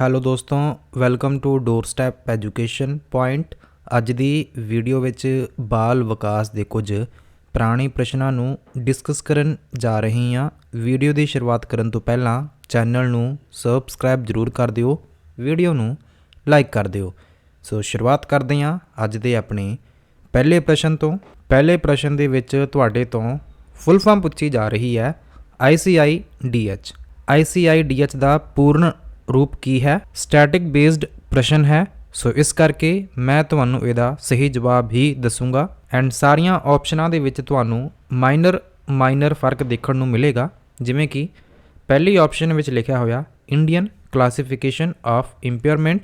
Hello ਦੋਸਤੋ welcome to doorstep education point ਅੱਜ ਦੀ ਵੀਡੀਓ ਵਿੱਚ ਬਾਲ ਵਿਕਾਸ ਦੇ ਕੁਝ ਪੁਰਾਣੇ ਪ੍ਰਸ਼ਨਾਂ ਨੂੰ ਡਿਸਕਸ ਕਰਨ ਜਾ ਰਹੀ ਹਾਂ। ਵੀਡੀਓ ਦੀ ਸ਼ੁਰੂਆਤ ਕਰਨ ਤੋਂ ਪਹਿਲਾਂ ਚੈਨਲ ਨੂੰ ਸਬਸਕ੍ਰਾਈਬ ਜ਼ਰੂਰ ਕਰ ਦਿਓ। ਵੀਡੀਓ ਨੂੰ ਲਾਈਕ ਕਰ ਦਿਓ। ਸੋ ਸ਼ੁਰੂਆਤ ਕਰਦੇ ਹਾਂ ਅੱਜ ਦੇ ਆਪਣੇ ਪਹਿਲੇ ਪ੍ਰਸ਼ਨ ਤੋਂ। ਪਹਿਲੇ ਪ੍ਰਸ਼ਨ ਦੇ ਵਿੱਚ ਤੁਹਾਡੇ ਤੋਂ ਫੁੱਲ ਫਾਰਮ ਪੁੱਛੀ ਜਾ ਰਹੀ ਹੈ। ICIDH ICIDH ਦਾ ਪੂਰਨ ਰੂਪ ਕੀ ਹੈ? ਸਟੈਟਿਕ ਬੇਸਡ ਪ੍ਰਸ਼ਨ ਹੈ। ਸੋ ਇਸ ਕਰਕੇ ਮੈਂ ਤੁਹਾਨੂੰ ਇਹਦਾ ਸਹੀ ਜਵਾਬ ਹੀ ਦੱਸੂਗਾ। ਐਂਡ ਸਾਰੀਆਂ ਆਪਸ਼ਨਾਂ ਦੇ ਵਿੱਚ ਤੁਹਾਨੂੰ ਮਾਈਨਰ ਮਾਈਨਰ ਫ਼ਰਕ ਦੇਖਣ ਨੂੰ ਮਿਲੇਗਾ। ਜਿਵੇਂ ਕਿ ਪਹਿਲੀ ਆਪਸ਼ਨ ਵਿੱਚ ਲਿਖਿਆ ਹੋਇਆ Indian classification of impairment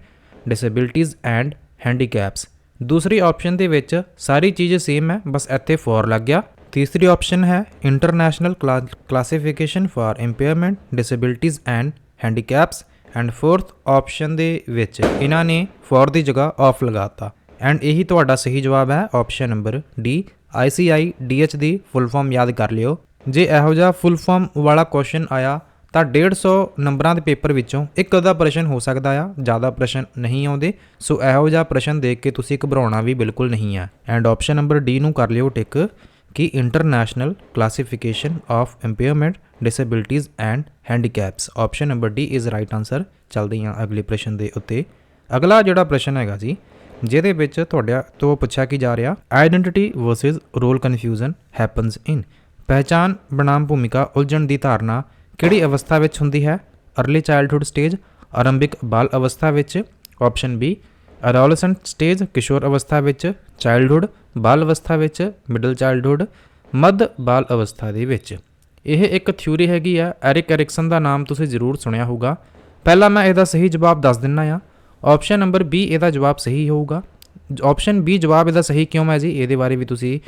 disabilities and handicaps ਦੂਸਰੀ ਆਪਸ਼ਨ ਦੇ ਵਿੱਚ ਸਾਰੀ ਚੀਜ਼ ਸੇਮ ਹੈ, ਬਸ ਇੱਥੇ ਫੋਰ ਲੱਗ ਗਿਆ। ਤੀਸਰੀ ਆਪਸ਼ਨ ਹੈ international classification for impairment disabilities and handicaps and fourth option ਦੇ ਵਿੱਚ ਇਹਨਾਂ ਨੇ ਫੋਰ ਦੀ ਜਗ੍ਹਾ ਆਫ ਲਗਾਤਾ। ਐਂਡ ਇਹੀ ਤੁਹਾਡਾ ਸਹੀ ਜਵਾਬ ਹੈ ਆਪਸ਼ਨ ਨੰਬਰ ਡੀ ICIDH ਦੀ ਫੁੱਲ ਫਾਰਮ ਯਾਦ ਕਰ ਲਿਓ। ਜੇ ਇਹੋ ਜਿਹਾ ਫੁੱਲ ਫਾਰਮ ਵਾਲਾ ਕੁਐਸਚਨ ਆਇਆ, ਤਾਂ 150 ਨੰਬਰਾਂ ਦੇ ਪੇਪਰ ਵਿੱਚੋਂ ਇੱਕ ਅੱਧਾ ਪ੍ਰਸ਼ਨ ਹੋ ਸਕਦਾ ਆ, ਜ਼ਿਆਦਾ ਪ੍ਰਸ਼ਨ ਨਹੀਂ ਆਉਂਦੇ। ਸੋ ਇਹੋ ਜਿਹਾ ਪ੍ਰਸ਼ਨ ਦੇਖ ਕੇ ਤੁਸੀਂ ਘਬਰਾਉਣਾ ਵੀ ਬਿਲਕੁਲ ਨਹੀਂ ਹੈ ਐਂਡ ਆਪਸ਼ਨ ਨੰਬਰ ਡੀ ਨੂੰ ਕਰ ਲਿਓ ਟਿਕ ਕਿ international classification of impairment disabilities and handicaps option number D is right answer ਚੱਲਦੇ ਹਾਂ ਅਗਲੇ ਪ੍ਰਸ਼ਨ ਦੇ ਉੱਤੇ। ਅਗਲਾ ਜਿਹੜਾ ਪ੍ਰਸ਼ਨ ਹੈਗਾ ਜੀ, ਜਿਹਦੇ ਵਿੱਚ ਤੁਹਾਡੇ ਤੋਂ ਪੁੱਛਿਆ ਕੀ ਜਾ ਰਿਹਾ identity versus role confusion happens in ਪਹਿਚਾਨ ਬਨਾਮ ਭੂਮਿਕਾ ਉਲਝਣ ਦੀ ਧਾਰਨਾ ਕਿਹੜੀ ਅਵਸਥਾ ਵਿੱਚ ਹੁੰਦੀ ਹੈ? अर्ਲੀ ਚਾਈਲਡਹੂਡ ਸਟੇਜ ਆਰੰਭਿਕ ਬਾਲ ਅਵਸਥਾ ਵਿੱਚ। ਆਪਸ਼ਨ ਬੀ ਐਡੋਲਸੈਂਟ ਸਟੇਜ ਕਿਸ਼ੋਰ ਅਵਸਥਾ ਵਿੱਚ ਚਾਈਲਡਹੂਡ ਬਾਲ ਅਵਸਥਾ ਵਿੱਚ ਮਿਡਲ ਚਾਈਲਡਹੁੱਡ ਮੱਧ ਬਾਲ ਅਵਸਥਾ ਦੇ ਵਿੱਚ ਇਹ ਇੱਕ ਥਿਊਰੀ ਹੈਗੀ ਆ ਐਰਿਕ ਐਰਿਕਸਨ ਦਾ ਨਾਮ ਤੁਸੀਂ ਜ਼ਰੂਰ ਸੁਣਿਆ ਹੋਊਗਾ। ਪਹਿਲਾਂ ਮੈਂ ਇਹਦਾ ਸਹੀ ਜਵਾਬ ਦੱਸ ਦਿੰਨਾ ਆ। ਆਪਸ਼ਨ ਨੰਬਰ ਬੀ ਇਹਦਾ ਜਵਾਬ ਸਹੀ ਹੋਊਗਾ। ਆਪਸ਼ਨ ਬੀ ਜਵਾਬ ਇਹਦਾ ਸਹੀ ਕਿਉਂ ਹੈ ਜੀ? ਇਹਦੇ ਬਾਰੇ ਵੀ ਤੁਸੀਂ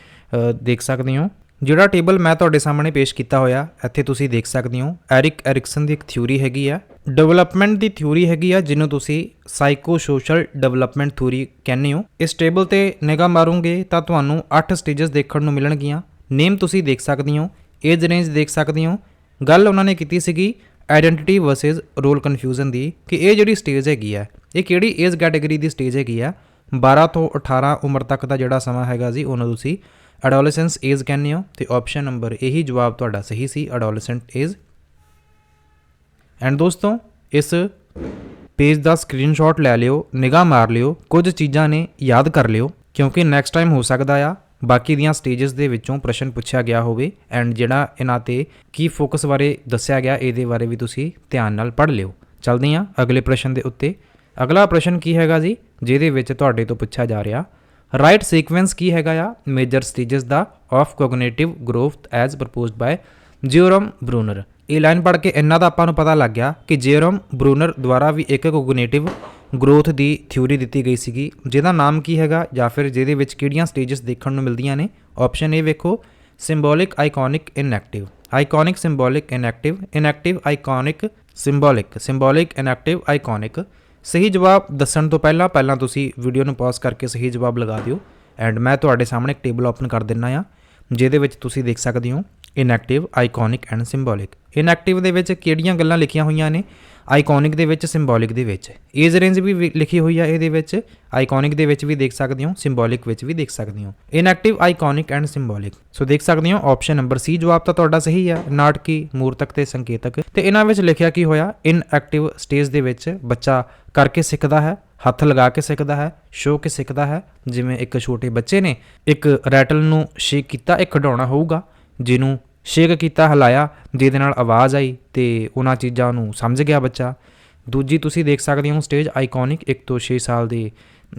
ਦੇਖ ਸਕਦੇ ਹੋ। ਜਿਹੜਾ ਟੇਬਲ ਮੈਂ ਤੁਹਾਡੇ ਸਾਹਮਣੇ ਪੇਸ਼ ਕੀਤਾ ਹੋਇਆ, ਇੱਥੇ ਤੁਸੀਂ ਦੇਖ ਸਕਦੇ ਹੋ। ਐਰਿਕ ਐਰਿਕਸਨ ਦੀ ਇੱਕ ਥਿਊਰੀ ਹੈਗੀ ਆ। ਡਿਵੈਲਪਮੈਂਟ ਦੀ ਥਿਊਰੀ ਹੈਗੀ ਆ, ਜਿਹਨੂੰ ਤੁਸੀਂ ਸਾਈਕੋ ਸੋਸ਼ਲ ਡਿਵੈਲਪਮੈਂਟ ਥਿਊਰੀ ਕਹਿੰਦੇ ਹੋ। ਇਸ ਟੇਬਲ ਤੇ ਨਿਗਾਹ ਮਾਰੋਗੇ ਤਾਂ ਤੁਹਾਨੂੰ 8 ਸਟੇजेस ਦੇਖਣ ਨੂੰ ਮਿਲਣਗੀਆਂ। ਨੇਮ ਤੁਸੀਂ ਦੇਖ ਸਕਦੇ ਹੋ, ਏਜ ਰੇਂਜ ਦੇਖ ਸਕਦੇ ਹੋ। ਗੱਲ ਉਹਨਾਂ ਨੇ ਕੀਤੀ ਸੀਗੀ ਆਇਡੈਂਟੀਟੀ ਵਰਸਸ ਰੋਲ ਕਨਫਿਊਜ਼ਨ ਦੀ, ਕਿ ਇਹ ਜਿਹੜੀ ਸਟੇਜ ਹੈਗੀ ਆ, ਇਹ ਕਿਹੜੀ ਏਜ ਕੈਟਾਗਰੀ ਦੀ ਸਟੇਜ ਹੈਗੀ ਆ? 12 ਤੋਂ 18 ਉਮਰ ਤੱਕ ਦਾ ਜਿਹੜਾ ਸਮਾਂ ਹੈਗਾ ਜੀ ਉਹਨੂੰ ਤੁਸੀਂ ਐਡੋਲੈਸੈਂਸ ਏਜ ਕਹਿੰਦੇ ਹੋ। ਤੇ ਆਪਸ਼ਨ ਨੰਬਰ ਇਹੀ ਜਵਾਬ ਤੁਹਾਡਾ ਸਹੀ ਸੀ, ਐਡੋਲੈਸੈਂਟ ਏਜ। ਐਂਡ ਦੋਸਤੋ, ਇਸ ਪੇਜ ਦਾ ਸਕਰੀਨਸ਼ਾਟ ਲੈ ਲਿਓ, ਨਿਗਾਹ ਮਾਰ ਲਿਓ, ਕੁਝ ਚੀਜ਼ਾਂ ਨੇ ਯਾਦ ਕਰ ਲਿਓ, ਕਿਉਂਕਿ ਨੈਕਸਟ ਟਾਈਮ ਹੋ ਸਕਦਾ ਆ, ਬਾਕੀ ਦੀਆਂ ਸਟੇजेस ਦੇ ਵਿੱਚੋਂ ਪ੍ਰਸ਼ਨ ਪੁੱਛਿਆ ਗਿਆ ਹੋਵੇ ਐਂਡ ਜਿਹੜਾ ਇਹਨਾਂ ਤੇ ਕੀ ਫੋਕਸ ਬਾਰੇ ਦੱਸਿਆ ਗਿਆ, ਇਹਦੇ ਬਾਰੇ ਵੀ ਤੁਸੀਂ ਧਿਆਨ ਨਾਲ ਪੜ੍ਹ ਲਿਓ। ਚਲਦੇ ਹਾਂ ਅਗਲੇ ਪ੍ਰਸ਼ਨ ਦੇ ਉੱਤੇ। ਅਗਲਾ ਪ੍ਰਸ਼ਨ ਕੀ ਹੈਗਾ ਜੀ, ਜਿਹਦੇ ਵਿੱਚ ਤੁਹਾਡੇ ਤੋਂ ਪੁੱਛਿਆ ਜਾ ਰਿਹਾ ਰਾਈਟ ਸੀਕੁਐਂਸ ਕੀ ਹੈਗਾ ਆ major stages the of cognitive growth as proposed by Jerome Bruner ਇਹ ਲਾਈਨ ਪੜ੍ਹ ਕੇ ਇੰਨਾ ਦਾ ਆਪਾਂ ਨੂੰ ਪਤਾ ਲੱਗ ਗਿਆ ਕਿ ਜਿਓਰਮ ਬਰੂਨਰ ਦੁਆਰਾ ਵੀ ਇੱਕ ਕੋਗਨੀਟਿਵ ਗਰੋਥ ਦੀ ਥਿਊਰੀ ਦਿੱਤੀ ਗਈ ਸੀਗੀ। ਜਿਹਦਾ ਨਾਮ ਕੀ ਹੈਗਾ ਜਾਂ ਫਿਰ ਜਿਹਦੇ ਵਿੱਚ ਕਿਹੜੀਆਂ ਸਟੇजेस ਦੇਖਣ ਨੂੰ ਮਿਲਦੀਆਂ ਨੇ? ਆਪਸ਼ਨ ਏ ਵੇਖੋ symbolic iconic enactive iconic symbolic enactive enactive iconic symbolic symbolic enactive iconic ਸਹੀ ਜਵਾਬ ਦੱਸਣ ਤੋਂ ਪਹਿਲਾਂ ਪਹਿਲਾਂ ਤੁਸੀਂ ਵੀਡੀਓ ਨੂੰ ਪੌਜ਼ ਕਰਕੇ ਸਹੀ ਜਵਾਬ ਲਗਾ ਦਿਓ। ਐਂਡ ਮੈਂ ਤੁਹਾਡੇ ਸਾਹਮਣੇ ਇੱਕ ਟੇਬਲ ਓਪਨ ਕਰ ਦਿੰਨਾ ਆ, ਜਿਹਦੇ ਵਿੱਚ ਤੁਸੀਂ ਦੇਖ ਸਕਦੇ ਹੋ enactive iconic and symbolic enactive ਦੇ ਵਿੱਚ ਕਿਹੜੀਆਂ ਗੱਲਾਂ ਲਿਖੀਆਂ ਹੋਈਆਂ ਨੇ? ਆਈਕੋਨਿਕ ਦੇ ਵਿੱਚ ਸਿੰਬੋਲਿਕ ਦੇ ਵਿੱਚ। ਏਜ ਰੇਂਜ ਵੀ ਲਿਖੀ ਹੋਈ ਆ ਇਹਦੇ ਵਿੱਚ। ਆਈਕੋਨਿਕ ਦੇ ਵਿੱਚ ਵੀ ਦੇਖ ਸਕਦੇ ਹੋ ਸਿੰਬੋਲਿਕ ਵਿੱਚ ਵੀ ਦੇਖ ਸਕਦੇ ਹੋ। Enactive iconic and symbolic so ਦੇਖ ਸਕਦੇ ਹੋ ਆਪਸ਼ਨ ਨੰਬਰ ਸੀ ਜਵਾਬ ਤਾਂ ਤੁਹਾਡਾ ਸਹੀ ਹੈ ਨਾਟਕੀ, ਮੂਰਤਕ ਤੇ ਸੰਕੇਤਕ। ਤੇ ਇਹਨਾਂ ਵਿੱਚ ਲਿਖਿਆ ਕੀ ਹੋਇਆ? ਇਨਐਕਟਿਵ ਸਟੇਜ ਦੇ ਵਿੱਚ ਬੱਚਾ ਕਰਕੇ ਸਿੱਖਦਾ ਹੈ, ਹੱਥ ਲਗਾ ਕੇ ਸਿੱਖਦਾ ਹੈ ਸ਼ੋ ਕੇ ਸਿੱਖਦਾ ਹੈ। ਜਿਵੇਂ ਇੱਕ ਛੋਟੇ ਬੱਚੇ ਨੇ, ਇੱਕ ਰੈਟਲ ਨੂੰ ਸ਼ੇਕ ਕੀਤਾ ਇਹ ਖਿਡੌਣਾ ਹੋਊਗਾ। ਜਿਹਨੂੰ ਸ਼ੇਕ ਕੀਤਾ ਹਿਲਾਇਆ ਜਿਹਦੇ ਨਾਲ ਆਵਾਜ਼ ਆਈ ਤੇ ਉਹਨਾਂ ਚੀਜ਼ਾਂ ਨੂੰ ਸਮਝ ਗਿਆ ਬੱਚਾ। ਦੂਜੀ ਤੁਸੀਂ ਦੇਖ ਸਕਦੇ ਹੋ ਸਟੇਜ ਆਈਕੋਨਿਕ 1 ਤੋਂ 6 ਸਾਲ ਦੀ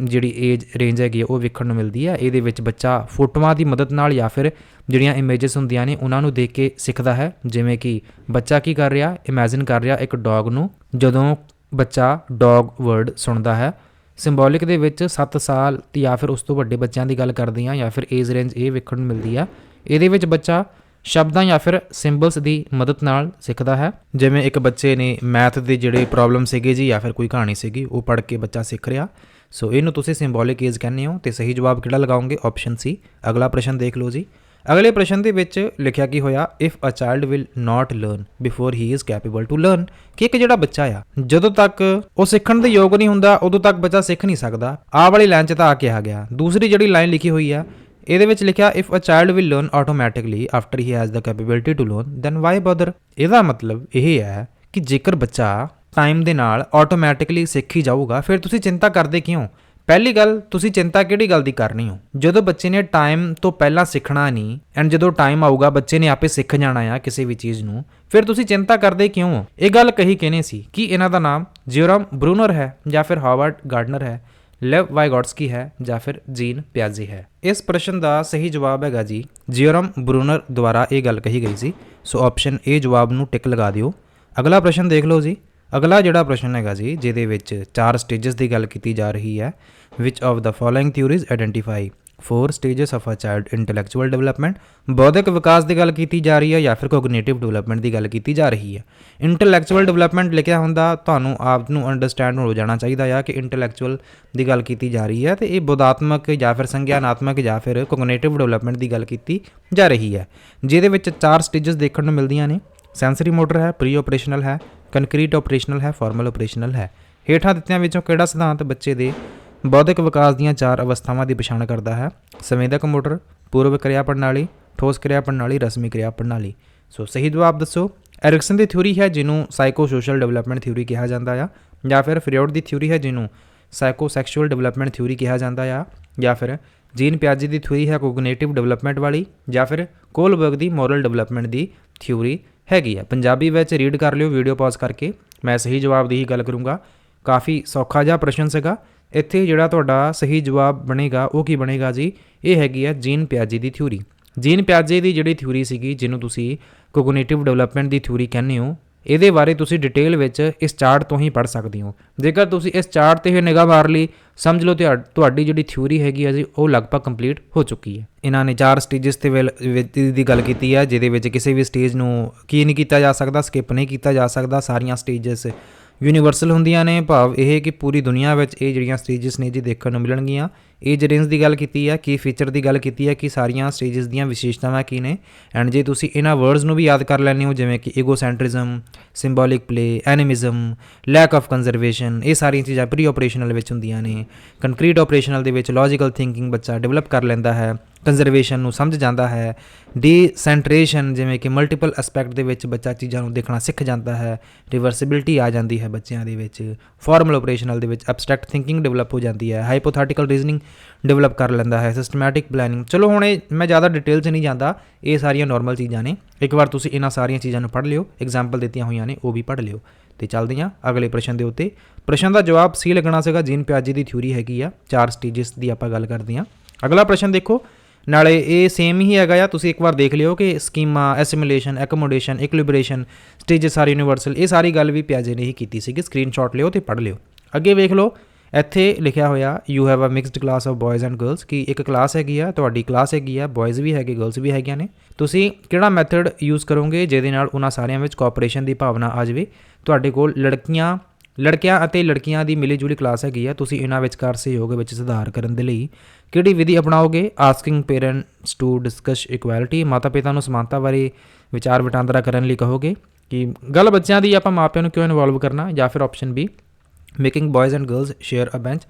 ਜਿਹੜੀ ਏਜ ਰੇਂਜ ਹੈਗੀ ਆ, ਉਹ ਵੇਖਣ ਨੂੰ ਮਿਲਦੀ ਹੈ ਇਹਦੇ ਵਿੱਚ ਬੱਚਾ ਫੋਟੋਆਂ ਦੀ ਮਦਦ ਨਾਲ ਜਾਂ ਫਿਰ ਜਿਹੜੀਆਂ ਇਮੇजेस ਹੁੰਦੀਆਂ ਨੇ ਉਹਨਾਂ ਨੂੰ ਦੇਖ ਕੇ ਸਿੱਖਦਾ ਹੈ। ਜਿਵੇਂ ਕਿ ਬੱਚਾ ਕੀ ਕਰ ਰਿਹਾ? ਇਮੇਜਿਨ ਕਰ ਰਿਹਾ ਇੱਕ ਡੌਗ ਨੂੰ ਜਦੋਂ ਬੱਚਾ ਡੌਗ ਵਰਡ ਸੁਣਦਾ ਹੈ। ਸਿੰਬੋਲਿਕ ਦੇ ਵਿੱਚ 7 ਸਾਲ ਜਾਂ ਫਿਰ ਉਸ ਤੋਂ ਵੱਡੇ ਬੱਚਿਆਂ ਦੀ ਗੱਲ ਕਰਦੇ ਆ ਜਾਂ ਫਿਰ ਏਜ ਰੇਂਜ ਇਹ ਵੇਖਣ ਨੂੰ ਮਿਲਦੀ ਆ। ਇਹਦੇ ਵਿੱਚ ਬੱਚਾ ਸ਼ਬਦਾਂ ਜਾਂ ਫਿਰ ਸਿੰਬਲਸ ਦੀ ਮਦਦ ਨਾਲ ਸਿੱਖਦਾ ਹੈ। ਜਿਵੇਂ ਇੱਕ ਬੱਚੇ ਨੇ ਮੈਥ ਦੇ ਜਿਹੜੇ ਪ੍ਰੋਬਲਮ ਸੀਗੇ ਜੀ ਜਾਂ ਫਿਰ ਕੋਈ ਕਹਾਣੀ ਸੀਗੀ, ਉਹ ਪੜ੍ਹ ਕੇ ਬੱਚਾ ਸਿੱਖ ਰਿਹਾ। ਸੋ ਇਹਨੂੰ ਤੁਸੀਂ ਸਿੰਬੋਲਿਕ ਏਜ ਕਹਿੰਦੇ ਹੋ ਤੇ ਸਹੀ ਜਵਾਬ ਕਿਹੜਾ ਲਗਾਓਗੇ? ਆਪਸ਼ਨ ਸੀ ਅਗਲਾ ਪ੍ਰਸ਼ਨ ਦੇਖ ਲਓ ਜੀ। ਅਗਲੇ ਪ੍ਰਸ਼ਨ ਦੇ ਵਿੱਚ ਲਿਖਿਆ ਕੀ ਹੋਇਆ? If a child will not learn before he is capable to learn ਕਿ ਇੱਕ ਜਿਹੜਾ ਬੱਚਾ ਆ, ਜਦੋਂ ਤੱਕ ਉਹ ਸਿੱਖਣ ਦੇ ਯੋਗ ਨਹੀਂ ਹੁੰਦਾ, ਉਦੋਂ ਤੱਕ ਬੱਚਾ ਸਿੱਖ ਨਹੀਂ ਸਕਦਾ। ਆਹ ਵਾਲੀ ਲਾਈਨ 'ਚ ਤਾਂ ਆ ਕਿਹਾ ਗਿਆ। ਦੂਸਰੀ ਜਿਹੜੀ ਲਾਈਨ ਲਿਖੀ ਹੋਈ ਆ ਇਹਦੇ ਵਿੱਚ ਲਿਖਿਆ if a child will learn automatically after he has the capability to learn then why bother ਇਹਦਾ ਮਤਲਬ ਇਹ ਹੈ ਕਿ ਜੇਕਰ ਬੱਚਾ ਟਾਈਮ ਦੇ ਨਾਲ ਆਟੋਮੈਟਿਕਲੀ ਸਿੱਖ ਹੀ ਜਾਊਗਾ, ਫਿਰ ਤੁਸੀਂ ਚਿੰਤਾ ਕਰਦੇ ਕਿਉਂ? ਪਹਿਲੀ ਗੱਲ, ਤੁਸੀਂ ਚਿੰਤਾ ਕਿਹੜੀ ਗੱਲ ਦੀ ਕਰਨੀ ਹੋ? ਜਦੋਂ ਬੱਚੇ ਨੇ ਟਾਈਮ ਤੋਂ ਪਹਿਲਾਂ ਸਿੱਖਣਾ ਨਹੀਂ ਐਂਡ ਜਦੋਂ ਟਾਈਮ ਆਊਗਾ, ਬੱਚੇ ਨੇ ਆਪੇ ਸਿੱਖ ਜਾਣਾ ਆ ਕਿਸੇ ਵੀ ਚੀਜ਼ ਨੂੰ, ਫਿਰ ਤੁਸੀਂ ਚਿੰਤਾ ਕਰਦੇ ਕਿਉਂ? ਹੋ ਇਹ ਗੱਲ ਕਹੀ ਕਿਨੇ ਸੀ ਕਿ ਇਹਨਾਂ ਦਾ ਨਾਮ ਜਿਓਰਮ ਬਰੂਨਰ ਹੈ ਜਾਂ ਫਿਰ ਹਾਵਰਡ ਗਾਰਡਨਰ ਹੈ? ਲੈਵ ਵਾਈਗੋਟਸਕੀ ਹੈ ਜਾਂ ਫਿਰ ਜੀਨ ਪਿਆਜ਼ੀ ਹੈ? ਇਸ ਪ੍ਰਸ਼ਨ ਦਾ ਸਹੀ ਜਵਾਬ ਹੈਗਾ ਜੀ ਜਿਓਰਮ ਬਰੂਨਰ ਦੁਆਰਾ ਇਹ ਗੱਲ ਕਹੀ ਗਈ ਸੀ। ਸੋ ਆਪਸ਼ਨ ਏ ਜਵਾਬ ਨੂੰ ਟਿਕ ਲਗਾ ਦਿਓ। ਅਗਲਾ ਪ੍ਰਸ਼ਨ ਦੇਖ ਲਓ ਜੀ। ਅਗਲਾ ਜਿਹੜਾ ਪ੍ਰਸ਼ਨ ਹੈਗਾ ਜੀ, ਜਿਹਦੇ ਵਿੱਚ ਚਾਰ ਸਟੇजेस ਦੀ ਗੱਲ ਕੀਤੀ ਜਾ ਰਹੀ ਹੈ which of the following theories identify four stages of a child intellectual development ਬੌਧਿਕ ਵਿਕਾਸ ਦੀ ਗੱਲ ਕੀਤੀ ਜਾ ਰਹੀ ਹੈ ਜਾਂ ਫਿਰ ਕੋਗਨੀਟਿਵ ਡਿਵੈਲਪਮੈਂਟ ਦੀ ਗੱਲ ਕੀਤੀ ਜਾ ਰਹੀ ਹੈ ਇੰਟੈਲੈਕਚੁਅਲ ਡਿਵੈਲਪਮੈਂਟ ਲਿਖਿਆ ਹੁੰਦਾ ਤੁਹਾਨੂੰ ਆਪ ਨੂੰ ਅੰਡਰਸਟੈਂਡ ਹੋ ਜਾਣਾ ਚਾਹੀਦਾ ਹੈ ਕਿ ਇੰਟੈਲੈਕਚੁਅਲ ਦੀ ਗੱਲ ਕੀਤੀ ਜਾ ਰਹੀ ਹੈ ਤੇ ਇਹ ਬੋਧਾਤਮਕ ਜਾਂ ਫਿਰ ਸੰਗਿਆਨਾਤਮਕ ਜਾਂ ਫਿਰ ਕੋਗਨੀਟਿਵ ਡਿਵੈਲਪਮੈਂਟ ਦੀ ਗੱਲ ਕੀਤੀ ਜਾ ਰਹੀ ਹੈ ਜਿਹਦੇ ਵਿੱਚ ਚਾਰ ਸਟੇजेस ਦੇਖਣ ਨੂੰ ਮਿਲਦੀਆਂ ਨੇ ਸੈਂਸਰੀ ਮੋਟਰ ਹੈ ਪ੍ਰੀ ਆਪਰੇਸ਼ਨਲ ਹੈ ਕੰਕਰੀਟ ਆਪਰੇਸ਼ਨਲ ਹੈ ਫਾਰਮਲ ਆਪਰੇਸ਼ਨਲ ਹੈ ਹੇਠਾਂ ਦਿੱਤੀਆਂ ਵਿੱਚੋਂ ਕਿਹੜਾ ਸਿਧਾਂਤ ਬੱਚੇ ਦੇ ਬੌਧਿਕ ਵਿਕਾਸ ਦੀਆਂ ਚਾਰ ਅਵਸਥਾਵਾਂ ਦੀ ਪਛਾਣ ਕਰਦਾ ਹੈ। ਸੰਵੇਦਕ ਮੋਟਰ, ਪੂਰਵ ਕਿਰਿਆ ਪ੍ਰਣਾਲੀ, ਠੋਸ ਕਿਰਿਆ ਪ੍ਰਣਾਲੀ, ਰਸਮੀ ਕਿਰਿਆ ਪ੍ਰਣਾਲੀ। ਸੋ ਸਹੀ ਜਵਾਬ ਦੱਸੋ। ਐਰਿਕਸਨ ਦੀ ਥਿਊਰੀ ਹੈ ਜਿਹਨੂੰ ਸਾਈਕੋ ਸੋਸ਼ਲ ਡਿਵੈਲਪਮੈਂਟ ਥਿਊਰੀ ਕਿਹਾ ਜਾਂਦਾ ਆ, ਜਾਂ ਫਿਰ ਫਰੀਡ ਦੀ ਥਿਊਰੀ ਹੈ ਜਿਹਨੂੰ ਸਾਈਕੋ ਸੈਕਸ਼ੂਅਲ ਡਿਵੈਲਪਮੈਂਟ ਥਿਊਰੀ ਕਿਹਾ ਜਾਂਦਾ ਆ, ਜਾਂ ਫਿਰ ਜੀਨ ਪਿਆਜੀ ਦੀ ਥਿਊਰੀ ਹੈ ਕੋਗਨੀਟਿਵ ਡਿਵੈਲਪਮੈਂਟ ਵਾਲੀ, ਜਾਂ ਫਿਰ ਕੋਲਬਰਗ ਦੀ ਮੋਰਲ ਡਿਵੈਲਪਮੈਂਟ ਦੀ ਥਿਊਰੀ ਹੈਗੀ ਆ। ਪੰਜਾਬੀ ਵਿੱਚ ਰੀਡ ਕਰ ਲਿਓ, ਵੀਡੀਓ ਪਾਜ਼ ਕਰਕੇ। ਮੈਂ ਸਹੀ ਜਵਾਬ ਦੀ ਹੀ ਗੱਲ ਕਰੂੰਗਾ। ਕਾਫੀ ਸੌਖਾ ਜਿਹਾ ਪ੍ਰਸ਼ਨ ਸੀਗਾ। ਇੱਥੇ ਜਿਹੜਾ ਤੁਹਾਡਾ ਸਹੀ ਜਵਾਬ ਬਣੇਗਾ, ਉਹ ਕੀ ਬਣੇਗਾ ਜੀ? ਇਹ ਹੈਗੀ ਹੈ ਜੀਨ ਪਿਆਜੀ ਦੀ ਥਿਊਰੀ। ਜੀਨ ਪਿਆਜੇ ਦੀ ਜਿਹੜੀ ਥਿਊਰੀ ਸੀਗੀ, ਜਿਹਨੂੰ ਤੁਸੀਂ ਕੋਗਨੀਟਿਵ ਡਿਵੈਲਪਮੈਂਟ ਦੀ ਥਿਊਰੀ ਕਹਿੰਦੇ ਹੋ, ਇਹਦੇ ਬਾਰੇ ਤੁਸੀਂ ਡਿਟੇਲ ਵਿੱਚ ਇਸ ਚਾਰਟ ਤੋਂ ਹੀ ਪੜ੍ਹ ਸਕਦੇ ਹੋ। ਜੇਕਰ ਤੁਸੀਂ ਇਸ ਚਾਰਟ ਤੇ ਹੀ ਨਿਗਾਹ ਮਾਰ ਲਈ, ਸਮਝ ਲਓ ਤੁਹਾਡੀ ਜਿਹੜੀ ਥਿਊਰੀ ਹੈਗੀ ਆ ਜੀ, ਉਹ ਲਗਭਗ ਕੰਪਲੀਟ ਹੋ ਚੁੱਕੀ ਹੈ। ਇਹਨਾਂ ਨੇ ਚਾਰ ਸਟੇजेस ਤੇ ਵੇਲ ਦੀ ਗੱਲ ਕੀਤੀ ਹੈ ਜਿਹਦੇ ਵਿੱਚ ਕਿਸੇ ਵੀ ਸਟੇਜ ਨੂੰ ਕੀ ਨਹੀਂ ਕੀਤਾ ਜਾ ਸਕਦਾ, ਸਕਿਪ ਨਹੀਂ ਕੀਤਾ ਜਾ ਸਕਦਾ, ਸਾਰੀਆਂ ਸਟੇजेस ਯੂਨੀਵਰਸਲ ਹੁੰਦੀਆਂ ਨੇ। ਭਾਵ ਇਹ ਕਿ ਪੂਰੀ ਦੁਨੀਆ ਵਿੱਚ ਇਹ ਜਿਹੜੀਆਂ ਸਟੇजेस ਨੇ ਜੀ ਦੇਖਣ ਨੂੰ ਮਿਲਣਗੀਆਂ। ਏਜ ਰੇਂਜ ਦੀ ਗੱਲ ਕੀਤੀ ਹੈ ਕੀ ਫੀਚਰ ਦੀ ਗੱਲ ਕੀਤੀ ਹੈ ਕਿ ਸਾਰੀਆਂ ਸਟੇजेस ਦੀਆਂ ਵਿਸ਼ੇਸ਼ਤਾਵਾਂ ਕੀ ਨੇ। ਐਂਡ ਜੇ ਤੁਸੀਂ ਇਹਨਾਂ ਵਰਡਸ ਨੂੰ ਵੀ ਯਾਦ ਕਰ ਲੈਣੇ ਹੋ, ਜਿਵੇਂ ਕਿ egocentrism symbolic play animism lack of conservation ਇਹ ਸਾਰੀਆਂ ਚੀਜ਼ਾਂ ਪ੍ਰੀ ਆਪਰੇਸ਼ਨਲ ਵਿੱਚ ਹੁੰਦੀਆਂ ਨੇ। ਕੰਕਰੀਟ ਆਪਰੇਸ਼ਨਲ ਦੇ ਵਿੱਚ ਲੌਜੀਕਲ ਥਿੰਕਿੰਗ ਬੱਚਾ ਡਿਵੈਲਪ ਕਰ ਲੈਂਦਾ ਹੈ। ਕੰਜ਼ਰਵੇਸ਼ਨ ਨੂੰ ਸਮਝ ਜਾਂਦਾ ਹੈ ਡੀਸੈਂਟਰੇਸ਼ਨ ਜਿਵੇਂ ਕਿ ਮਲਟੀਪਲ ਐਸਪੈਕਟ ਦੇ ਵਿੱਚ ਬੱਚਾ ਚੀਜ਼ਾਂ ਨੂੰ ਦੇਖਣਾ ਸਿੱਖ ਜਾਂਦਾ ਹੈ ਰਿਵਰਸਿਬਿਲਟੀ ਆ ਜਾਂਦੀ ਹੈ ਬੱਚਿਆਂ ਦੇ ਵਿੱਚ ਫਾਰਮਲ ਆਪਰੇਸ਼ਨਲ ਦੇ ਵਿੱਚ ਐਬਸਟ੍ਰੈਕਟ ਥਿੰਕਿੰਗ ਡਿਵੈਲਪ ਹੋ ਜਾਂਦੀ ਹੈ ਹਾਈਪੋਥੈਟੀਕਲ ਰੀਜ਼ਨਿੰਗ ਡਿਵੈਲਪ ਕਰ ਲੈਂਦਾ ਹੈ ਸਿਸਟਮੈਟਿਕ ਪਲੈਨਿੰਗ ਚਲੋ ਹੁਣ ਇਹ ਮੈਂ ਜ਼ਿਆਦਾ ਡਿਟੇਲ 'ਚ ਨਹੀਂ ਜਾਂਦਾ, ਇਹ ਸਾਰੀਆਂ ਨਾਰਮਲ ਚੀਜ਼ਾਂ ਨੇ। ਇੱਕ ਵਾਰ ਤੁਸੀਂ ਇਹਨਾਂ ਸਾਰੀਆਂ ਚੀਜ਼ਾਂ ਨੂੰ ਪੜ੍ਹ ਲਿਓ ਐਗਜ਼ਾਮਪਲ ਦਿੱਤੀਆਂ ਹੋਈਆਂ ਨੇ, ਉਹ ਵੀ ਪੜ੍ਹ ਲਿਓ। ਤੇ ਚੱਲਦੇ ਹਾਂ ਅਗਲੇ ਪ੍ਰਸ਼ਨ ਦੇ ਉੱਤੇ। ਪ੍ਰਸ਼ਨ ਦਾ ਜਵਾਬ ਸੀ ਲੱਗਣਾ ਸੀਗਾ, ਜੀਨ ਪਿਆਜੀ ਦੀ ਥਿਊਰੀ ਹੈਗੀ ਆ, ਚਾਰ ਸਟੇजेस ਦੀ ਆਪਾਂ ਗੱਲ ਕਰਦੇ ਹਾਂ। ਅਗਲਾ ਪ੍ਰਸ਼ਨ ਦੇਖੋ ਨਾਲੇ ਇਹ ਸੇਮ ਹੀ ਹੈਗਾ ਆ, ਤੁਸੀਂ ਇੱਕ ਵਾਰ ਦੇਖ ਲਿਓ ਕਿ schema assimilation accommodation equilibration stages are universal ਇਹ ਸਾਰੀ ਗੱਲ ਵੀ ਪਿਆਜੇ ਨੇ ਹੀ ਕੀਤੀ ਸੀਗੀ। ਸਕਰੀਨਸ਼ਾਟ ਲਿਓ ਤੇ ਪੜ੍ਹ ਲਿਓ। ਅੱਗੇ ਵੇਖ ਲਓ, ਇੱਥੇ ਲਿਖਿਆ ਹੋਇਆ you have a mixed class of boys and girls ਕਿ ਇੱਕ ਕਲਾਸ ਹੈਗੀ ਆ, ਤੁਹਾਡੀ ਕਲਾਸ ਹੈਗੀ ਆ ਬॉयਜ਼ ਵੀ ਹੈਗੇ ਗਰਲਸ ਵੀ ਹੈਗੀਆਂ ਨੇ। ਤੁਸੀਂ ਕਿਹੜਾ ਮੈਥਡ ਯੂਜ਼ ਕਰੋਗੇ ਜਿਹਦੇ ਨਾਲ ਉਹਨਾਂ ਸਾਰਿਆਂ ਵਿੱਚ ਕੋਆਪਰੇਸ਼ਨ ਦੀ ਭਾਵਨਾ ਆ ਜਾਵੇ? ਤੁਹਾਡੇ ਕੋਲ ਲੜਕੀਆਂ, ਲੜਕਿਆਂ ਅਤੇ ਲੜਕੀਆਂ ਦੀ ਮਿਲੀ ਜੁਲੀ ਕਲਾਸ ਹੈਗੀ ਆ, ਤੁਸੀਂ ਇਹਨਾਂ ਵਿਚਕਾਰ ਸਹਿਯੋਗ ਵਿੱਚ ਸੁਧਾਰ ਕਰਨ ਦੇ ਲਈ ਕਿਹੜੀ ਵਿਧੀ ਅਪਣਾਓਗੇ? Asking parents to discuss equality ਮਾਤਾ ਪਿਤਾ ਨੂੰ ਸਮਾਨਤਾ ਬਾਰੇ ਵਿਚਾਰ ਵਟਾਂਦਰਾ ਕਰਨ ਲਈ ਕਹੋਗੇ ਕਿ ਗੱਲ ਬੱਚਿਆਂ ਦੀ ਆਪਾਂ ਮਾਪਿਆਂ ਨੂੰ ਕਿਉਂ ਇਨਵੋਲਵ ਕਰਨਾ? ਜਾਂ ਫਿਰ option B making boys and girls share a bench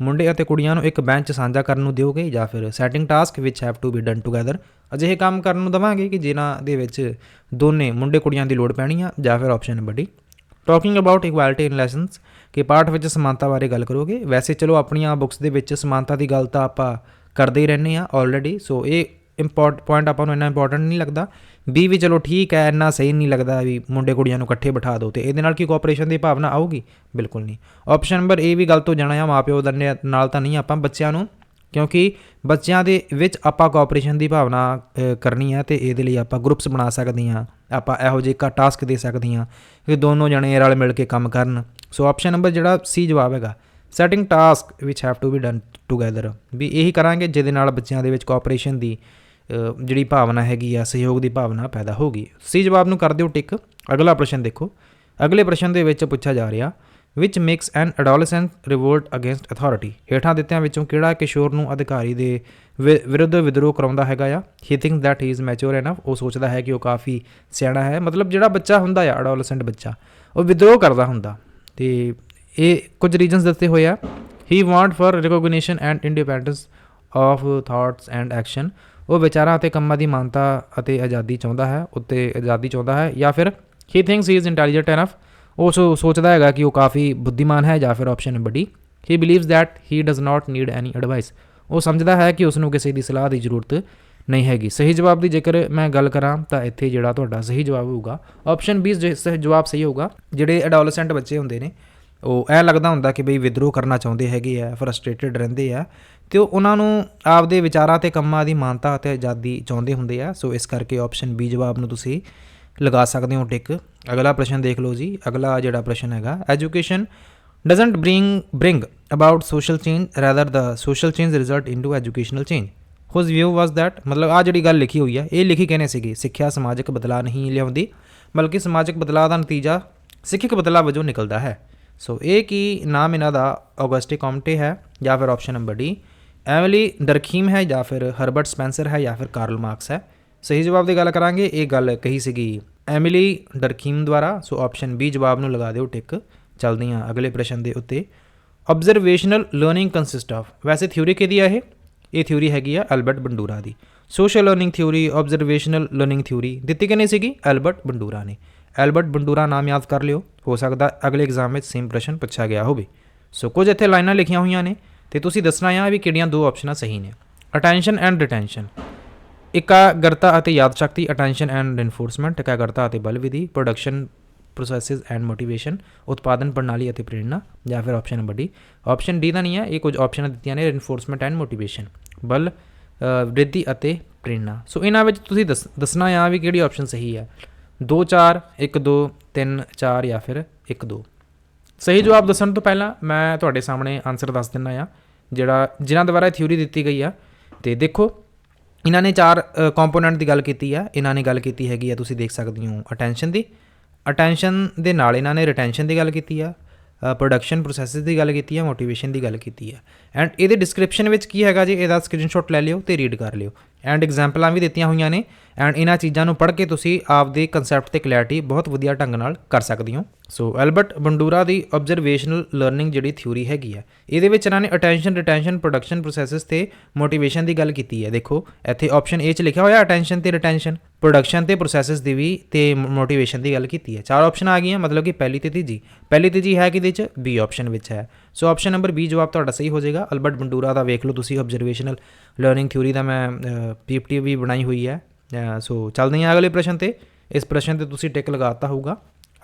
ਮੁੰਡੇ ਅਤੇ ਕੁੜੀਆਂ ਨੂੰ ਇੱਕ ਬੈਂਚ ਸਾਂਝਾ ਕਰਨ ਨੂੰ ਦਿਓਗੇ ਜਾਂ ਫਿਰ setting task which have to be done together ਅਜਿਹੇ ਕੰਮ ਕਰਨ ਨੂੰ ਦਵਾਂਗੇ ਕਿ ਜਿਨ੍ਹਾਂ ਦੇ ਵਿੱਚ ਦੋਨੇ ਮੁੰਡੇ ਕੁੜੀਆਂ ਦੀ ਲੋੜ ਪੈਣੀ ਆ। ਜਾਂ ਫਿਰ option number D talking about equality in lessons ਕਿ ਪਾਠ ਵਿੱਚ ਸਮਾਨਤਾ ਬਾਰੇ ਗੱਲ ਕਰੋਗੇ? ਵੈਸੇ ਚਲੋ, ਆਪਣੀਆਂ ਬੁੱਕਸ ਦੇ ਵਿੱਚ ਸਮਾਨਤਾ ਦੀ ਗੱਲ ਤਾਂ ਆਪਾਂ ਕਰਦੇ ਹੀ ਰਹਿੰਦੇ ਆ ਆਲਰੇਡੀ ਸੋ ਇਹ ਇੰਪੋਰਟ ਪੁਆਇੰਟ ਆਪਾਂ ਨੂੰ ਇੰਨਾ ਇੰਪੋਰਟੈਂਟ ਨਹੀਂ ਲੱਗਦਾ। ਬੀ ਵੀ ਚਲੋ ਠੀਕ ਹੈ, ਇੰਨਾ ਸਹੀ ਨਹੀਂ ਲੱਗਦਾ ਵੀ ਮੁੰਡੇ ਕੁੜੀਆਂ ਨੂੰ ਇਕੱਠੇ ਬਿਠਾ ਦਿਓ ਤੇ ਇਹਦੇ ਨਾਲ ਕੀ ਕੋਆਪਰੇਸ਼ਨ ਦੀ ਭਾਵਨਾ ਆਊਗੀ? ਬਿਲਕੁਲ ਨਹੀਂ। ਆਪਸ਼ਨ ਨੰਬਰ ਏ ਵੀ ਗੱਲ ਤੋਂ ਜਾਣਾ ਆ ਮਾਪਿਓ ਦਾ ਨੇ- ਨਾਲ ਤਾਂ ਨਹੀਂ ਆਪਾਂ, ਬੱਚਿਆਂ ਨੂੰ ਕਿਉਂਕਿ ਬੱਚਿਆਂ ਦੇ ਵਿੱਚ ਆਪਾਂ ਕੋਆਪਰੇਸ਼ਨ ਦੀ ਭਾਵਨਾ ਕਰਨੀ ਹੈ ਤੇ ਇਹਦੇ ਲਈ ਆਪਾਂ ਗਰੁੱਪਸ ਬਣਾ ਸਕਦੇ ਹਾਂ, ਆਪਾਂ ਇਹੋ ਜਿਹੇ ਕਾ ਟਾਸਕ ਦੇ ਸਕਦੇ ਹਾਂ ਕਿ ਦੋਨੋਂ ਜਣੇ ਰਲ ਮਿਲ ਕੇ ਕੰਮ ਕਰਨ। ਸੋ ਆਪਸ਼ਨ ਨੰਬਰ ਜਿਹੜਾ ਸੀ ਜਵਾਬ ਹੈਗਾ setting task which have to be done together ਵੀ ਇਹੀ ਕਰਾਂਗੇ ਜਿਹਦੇ ਨਾਲ ਬੱਚਿਆਂ ਦੇ ਵਿੱਚ ਕੋਆਪਰੇਸ਼ਨ ਦੀ ਜਿਹੜੀ ਭਾਵਨਾ ਹੈਗੀ ਆ, ਸਹਿਯੋਗ ਦੀ ਭਾਵਨਾ ਪੈਦਾ ਹੋਗੀ ਸੀ ਜਵਾਬ ਨੂੰ ਕਰ ਦਿਓ ਟਿਕ। ਅਗਲਾ ਪ੍ਰਸ਼ਨ ਦੇਖੋ। ਅਗਲੇ ਪ੍ਰਸ਼ਨ ਦੇ ਵਿੱਚ ਪੁੱਛਿਆ ਜਾ ਰਿਹਾ which makes an adolescent revolt against authority. ਹੇਠਾਂ ਦਿੱਤਿਆਂ ਵਿੱਚੋਂ ਕਿਹੜਾ ਕਿਸ਼ੋਰ ਨੂੰ ਅਧਿਕਾਰੀ ਦੇ ਵਿ- ਵਿਰੁੱਧ ਵਿਦਰੋਹ ਕਰਾਉਂਦਾ ਹੈਗਾ ਆ? He thinks that he is mature enough ਉਹ ਸੋਚਦਾ ਹੈ ਕਿ ਉਹ ਕਾਫੀ ਸਿਆਣਾ ਹੈ। ਮਤਲਬ ਜਿਹੜਾ ਬੱਚਾ ਹੁੰਦਾ ਆ, adolescent ਬੱਚਾ, ਉਹ ਵਿਦਰੋਹ ਕਰਦਾ ਹੁੰਦਾ। ਤੇ ਇਹ ਕੁਝ ਰੀਜ਼ਨਸ ਦਿੱਤੇ ਹੋਏ ਆ। He want for recognition and independence of thoughts and action ਉਹ ਵਿਚਾਰਾਂ ਅਤੇ ਕੰਮਾਂ ਦੀ ਮਾਨਤਾ ਅਤੇ ਆਜ਼ਾਦੀ ਚਾਹੁੰਦਾ ਹੈ, ਉੱਤੇ ਆਜ਼ਾਦੀ ਚਾਹੁੰਦਾ ਹੈ ਜਾਂ ਫਿਰ he thinks he is intelligent enough ਉਹ ਸੋ- ਸੋਚਦਾ ਹੈਗਾ ਕਿ ਉਹ ਕਾਫੀ ਬੁੱਧੀਮਾਨ ਹੈ ਜਾਂ ਫਿਰ option number D he believes that he does not need any advice ਉਹ ਸਮਝਦਾ ਹੈ ਕਿ ਉਸ ਨੂੰ ਕਿਸੇ ਦੀ ਸਲਾਹ ਦੀ ਜ਼ਰੂਰਤ ਨਹੀਂ ਹੈਗੀ। ਸਹੀ ਜਵਾਬ ਦੀ ਜੇਕਰ ਮੈਂ ਗੱਲ ਕਰਾਂ ਤਾਂ ਇੱਥੇ ਜਿਹੜਾ ਤੁਹਾਡਾ ਸਹੀ ਜਵਾਬ ਹੋਊਗਾ ਆਪਸ਼ਨ ਬੀ ਸਹੀ ਜਵਾਬ ਸਹੀ ਹੋਊਗਾ, ਜਿਹੜੇ ਐਡੋਲੈਸੈਂਟ ਬੱਚੇ ਹੁੰਦੇ ਨੇ, ਉਹ ਐ ਲੱਗਦਾ ਹੁੰਦਾ ਕਿ ਬਈ ਵਿਦਰੋਹ ਕਰਨਾ ਚਾਹੁੰਦੇ ਹੈਗੇ ਆ ਫਰਸਟ੍ਰੇਟਡ ਰਹਿੰਦੇ ਆ, ਤੇ ਉਹ ਉਹਨਾਂ ਨੂੰ ਆਪਦੇ ਵਿਚਾਰਾਂ ਤੇ ਕੰਮਾਂ ਦੀ ਮਾਨਤਾ ਅਤੇ ਆਜ਼ਾਦੀ ਚਾਹੁੰਦੇ ਹੁੰਦੇ ਆ। ਸੋ ਇਸ ਕਰਕੇ ਆਪਸ਼ਨ ਬੀ ਜਵਾਬ ਨੂੰ ਤੁਸੀਂ ਲਗਾ ਸਕਦੇ ਹੋ ਟਿਕ। ਅਗਲਾ ਪ੍ਰਸ਼ਨ ਦੇਖ ਲਓ ਜੀ। ਅਗਲਾ ਜਿਹੜਾ ਪ੍ਰਸ਼ਨ ਹੈਗਾ education doesn't bring bring about social change, rather the social change result into educational change whose view was that? ਮਤਲਬ ਆ ਜਿਹੜੀ ਗੱਲ ਲਿਖੀ ਹੋਈ ਹੈ ਇਹ ਲਿਖੀ ਕਿਹਨੇ ਸੀਗੀ? ਸਿੱਖਿਆ ਸਮਾਜਿਕ ਬਦਲਾਅ ਨਹੀਂ ਲਿਆਉਂਦੀ, ਬਲਕਿ ਸਮਾਜਿਕ ਬਦਲਾਅ ਦਾ ਨਤੀਜਾ ਸਿੱਖਿਅਕ ਬਦਲਾਅ ਵਜੋਂ ਨਿਕਲਦਾ ਹੈ। ਸੋ ਇਹ ਕੀ ਨਾਮ ਇਹਨਾਂ ਦਾ ਔਗਸਟੇ ਕੌਮਟੇ ਹੈ, ਜਾਂ ਫਿਰ option number D Emile Durkheim ਹੈ, ਜਾਂ ਫਿਰ ਹਰਬਰਟ ਸਪੈਂਸਰ ਹੈ, ਜਾਂ ਫਿਰ ਕਾਰਲ ਮਾਰਕਸ ਹੈ। ਸਹੀ ਜਵਾਬ ਦੀ ਗੱਲ ਕਰਾਂਗੇ, ਇਹ ਗੱਲ ਕਹੀ ਸੀਗੀ ਐਮਿਲੀ ਡਰਕੀਮ ਦੁਆਰਾ, ਸੋ ਆਪਸ਼ਨ ਬੀ ਜਵਾਬ ਨੂੰ ਲਗਾ ਦਿਓ, ਟਿਕ ਚੱਲਦੇ ਹਾਂ ਅਗਲੇ ਪ੍ਰਸ਼ਨ ਦੇ ਉੱਤੇ। ਆਬਜ਼ਰਵੇਸ਼ਨਲ ਲਰਨਿੰਗ ਕੰਸਿਸਟ ਆਫ ਵੈਸੇ ਥਿਊਰੀ ਕਿਹਦੀ ਆ ਇਹ? ਇਹ ਥਿਊਰੀ ਹੈਗੀ ਆ ਐਲਬਰਟ ਬੰਡੂਰਾ ਦੀ। Social learning theory observational learning theory ਦਿੱਤੀ ਕਿਨੇ ਸੀਗੀ? ਐਲਬਰਟ ਬੰਡੂਰਾ ਨੇ। ਐਲਬਰਟ ਬੰਡੂਰਾ ਨਾਮ ਯਾਦ ਕਰ ਲਿਓ, ਹੋ ਸਕਦਾ ਅਗਲੇ ਐਗਜ਼ਾਮ ਵਿੱਚ ਸੇਮ ਪ੍ਰਸ਼ਨ ਪੁੱਛਿਆ ਗਿਆ ਹੋਵੇ। ਸੋ ਕੁਝ ਇੱਥੇ ਲਾਈਨਾਂ ਲਿਖੀਆਂ ਹੋਈਆਂ ਨੇ, ਤੇ ਤੁਸੀਂ ਦੱਸਣਾ ਆ ਵੀ ਕਿਹੜੀਆਂ ਦੋ ਆਪਸ਼ਨਾਂ ਸਹੀ ਨੇ। ਅਟੈਂਸ਼ਨ ਐਂਡ ਡਿਟੈਂਸ਼ਨ ਇਕਾਗਰਤਾ ਅਤੇ ਯਾਦਸ਼ਕਤੀ ਅਟੈਂਸ਼ਨ ਐਂਡ ਇਨਫੋਰਸਮੈਂਟ ਇਕਾਗਰਤਾ ਅਤੇ ਬਲ ਵਿਧੀ ਪ੍ਰੋਡਕਸ਼ਨ ਪ੍ਰੋਸੈਸਸ ਐਂਡ ਮੋਟੀਵੇਸ਼ਨ ਉਤਪਾਦਨ ਪ੍ਰਣਾਲੀ ਅਤੇ ਪ੍ਰੇਰਣਾ ਜਾਂ ਫਿਰ option number D option D ਦਾ ਨਹੀਂ ਹੈ ਇਹ ਕੁਝ ਆਪਸ਼ਨਾਂ ਦਿੱਤੀਆਂ ਨੇ ਇਨਫੋਰਸਮੈਂਟ ਐਂਡ ਮੋਟੀਵੇਸ਼ਨ ਬਲ ਅ, ਅਤੇ ਪ੍ਰੇਰਣਾ। ਸੋ ਇਹਨਾਂ ਵਿੱਚ ਤੁਸੀਂ ਦੱਸ ਦੱਸਣਾ ਆ ਵੀ ਕਿਹੜੀ ਆਪਸ਼ਨ ਸਹੀ ਹੈ। 2 4 1 2 3 4 ਜਾਂ ਫਿਰ 1 2 ਸਹੀ ਜਵਾਬ ਦੱਸਣ ਤੋਂ ਪਹਿਲਾਂ ਮੈਂ ਤੁਹਾਡੇ ਸਾਹਮਣੇ ਆਨਸਰ ਦੱਸ ਦਿੰਦਾ ਆ ਜਿਹੜਾ ਜਿਨ੍ਹਾਂ ਦੁਆਰਾ ਥਿਊਰੀ ਦਿੱਤੀ ਗਈ ਆ। ਤੇ ਦੇਖੋ ਇਹਨਾਂ ਨੇ ਚਾਰ ਕੰਪੋਨੈਂਟ ਦੀ ਗੱਲ ਕੀਤੀ ਆ। ਇਹਨਾਂ ਨੇ ਗੱਲ ਕੀਤੀ ਹੈਗੀ ਆ, ਤੁਸੀਂ ਦੇਖ ਸਕਦੇ ਹੋ ਅਟੈਂਸ਼ਨ ਦੀ। ਅਟੈਂਸ਼ਨ ਦੇ ਨਾਲ ਇਹਨਾਂ ਨੇ ਰਿਟੈਂਸ਼ਨ ਦੀ ਗੱਲ ਕੀਤੀ ਆ ਪ੍ਰੋਡਕਸ਼ਨ ਪ੍ਰੋਸੈਸਸ ਦੀ ਗੱਲ ਕੀਤੀ ਆ ਮੋਟੀਵੇਸ਼ਨ ਦੀ ਗੱਲ ਕੀਤੀ ਆ। ਐਂਡ ਇਹਦੇ ਡਿਸਕ੍ਰਿਪਸ਼ਨ ਵਿੱਚ ਕੀ ਹੈਗਾ ਜੀ? ਇਹਦਾ ਸਕਰੀਨਸ਼ਾਟ ਲੈ ਲਿਓ ਤੇ ਰੀਡ ਕਰ ਲਿਓ। ਐਂਡ ਐਗਜ਼ਾਮਪਲਾਂ ਵੀ ਦਿੱਤੀਆਂ ਹੋਈਆਂ ਨੇ। ਐਂਡ ਇਹਨਾਂ ਚੀਜ਼ਾਂ ਨੂੰ ਪੜ੍ਹ ਕੇ ਤੁਸੀਂ ਆਪਦੇ ਕਨਸੈਪਟ ਤੇ ਕਲੈਰਿਟੀ ਬਹੁਤ ਵਧੀਆ ਢੰਗ ਨਾਲ ਕਰ ਸਕਦੇ ਹੋ। ਸੋ ਐਲਬਰਟ ਬੰਡੂਰਾ ਦੀ ਆਬਜ਼ਰਵੇਸ਼ਨਲ ਲਰਨਿੰਗ ਜਿਹੜੀ ਥਿਊਰੀ ਹੈਗੀ ਆ, ਇਹਦੇ ਵਿੱਚ ਇਹਨਾਂ ਨੇ ਅਟੈਂਸ਼ਨ ਰਿਟੈਂਸ਼ਨ ਪ੍ਰੋਡਕਸ਼ਨ ਪ੍ਰੋਸੈਸਸ ਤੇ ਮੋਟੀਵੇਸ਼ਨ ਦੀ ਗੱਲ ਕੀਤੀ ਹੈ। ਦੇਖੋ, ਇੱਥੇ ਆਪਸ਼ਨ ਏ 'ਚ ਲਿਖਿਆ ਹੋਇਆ ਅਟੈਂਸ਼ਨ ਤੇ ਰਿਟੈਂਸ਼ਨ ਪ੍ਰੋਡਕਸ਼ਨ ਤੇ ਪ੍ਰੋਸੈਸਸ ਦੀ ਵੀ ਤੇ ਮੋਟੀਵੇਸ਼ਨ ਦੀ ਗੱਲ ਕੀਤੀ ਹੈ। ਚਾਰ ਆਪਸ਼ਨ ਆ ਗਈਆਂ, ਮਤਲਬ ਕਿ ਪਹਿਲੀ ਤੇ ਤੀਜੀ ਪਹਿਲੀ ਤੀਜੀ ਹੈ ਕਿਹਦੇ 'ਚ? ਬੀ ਆਪਸ਼ਨ ਵਿੱਚ ਹੈ। ਸੋ ਆਪਸ਼ਨ ਨੰਬਰ ਬੀ ਜਵਾਬ ਤੁਹਾਡਾ ਸਹੀ ਹੋ ਜਾਏਗਾ। ਅਲਬਰਟ ਬੰਡੂਰਾ ਦਾ ਵੇਖ ਲਓ ਤੁਸੀਂ ਆਬਜ਼ਰਵੇਸ਼ਨਲ ਲਰਨਿੰਗ ਥਿਊਰੀ ਦਾ ਮੈਂ ਪੀਪੀਟੀ ਵੀ ਬਣਾਈ ਹੋਈ ਹੈ। ਸੋ ਚੱਲਦੇ ਹਾਂ ਅਗਲੇ ਪ੍ਰਸ਼ਨ ਤੇ। ਇਸ ਪ੍ਰਸ਼ਨ ਤੇ ਤੁਸੀਂ ਟਿਕ ਲਗਾਤਾ ਹੋਊਗਾ।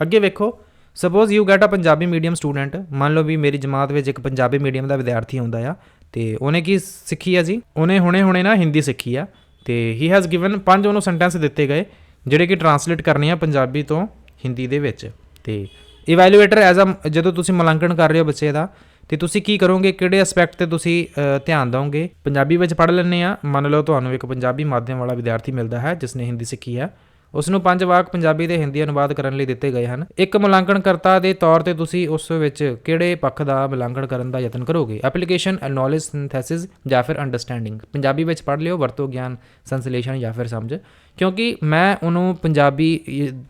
ਅੱਗੇ ਵੇਖੋ suppose you get a Punjabi medium student ਮੰਨ ਲਓ ਵੀ ਮੇਰੀ ਜਮਾਤ ਵਿੱਚ ਇੱਕ ਪੰਜਾਬੀ ਮੀਡੀਅਮ ਦਾ ਵਿਦਿਆਰਥੀ ਆਉਂਦਾ ਆ, ਤੇ ਉਹਨੇ ਕੀ ਸਿੱਖੀ ਆ ਜੀ? ਉਹਨੇ ਹੁਣੇ ਹੁਣੇ ਨਾ ਹਿੰਦੀ ਸਿੱਖੀ ਆ, ਤੇ ਹੀ ਹੈਜ਼ ਗਿਵਨ ਪੰਜ ਉਹਨੂੰ ਸੈਂਟੈਂਸ ਦਿੱਤੇ ਗਏ, ਜਿਹੜੇ ਕਿ ਟਰਾਂਸਲੇਟ ਕਰਨੇ ਆ ਪੰਜਾਬੀ ਤੋਂ ਹਿੰਦੀ ਦੇ ਵਿੱਚ। ਤੇ ਇਵੈਲੂਏਟਰ ਐਜ਼ ਅ ਜਦੋਂ ਤੁਸੀਂ ਮੁਲਾਂਕਣ ਕਰ ਰਹੇ ਹੋ ਬੱਚੇ ਦਾ ਤੇ ਤੁਸੀਂ ਕੀ ਕਰੋਗੇ? ਕਿਹੜੇ ਐਸਪੈਕਟ ਤੇ ਤੁਸੀਂ ਧਿਆਨ ਦਿਓਗੇ? ਪੰਜਾਬੀ ਵਿੱਚ ਪੜ੍ਹ ਲੈਂਦੇ ਆ ਮੰਨ ਲਓ ਤੁਹਾਨੂੰ ਇੱਕ ਪੰਜਾਬੀ ਮਾਧਿਅਮ ਵਾਲਾ ਵਿਦਿਆਰਥੀ ਮਿਲਦਾ ਹੈ ਜਿਸ ਨੇ ਹਿੰਦੀ ਸਿੱਖੀ ਹੈ। ਉਸ ਨੂੰ ਪੰਜ ਵਾਕ ਪੰਜਾਬੀ ਦੇ ਹਿੰਦੀ ਅਨੁਵਾਦ ਕਰਨ ਲਈ ਦਿੱਤੇ ਗਏ ਹਨ। ਇੱਕ ਮੁਲਾਂਕਣਕਰਤਾ ਦੇ ਤੌਰ ਤੇ ਤੁਸੀਂ ਉਸ ਵਿੱਚ ਕਿਹੜੇ ਪੱਖ ਦਾ ਮੁਲਾਂਕਣ ਕਰਨ ਦਾ ਯਤਨ ਕਰੋਗੇ? ਐਪਲੀਕੇਸ਼ਨ ਨੌਲੇਜ ਸਿੰਥੈਸਿਸ ਜਾਂ ਫਿਰ ਅੰਡਰਸਟੈਂਡਿੰਗ ਪੰਜਾਬੀ ਵਿੱਚ ਪੜ੍ਹ ਲਿਓ, ਵਰਤੋਂ, ਗਿਆਨ, ਸੰਸਲੇਸ਼ਣ ਜਾਂ ਫਿਰ ਸਮਝ। ਕਿਉਂਕਿ ਮੈਂ ਉਹਨੂੰ ਪੰਜਾਬੀ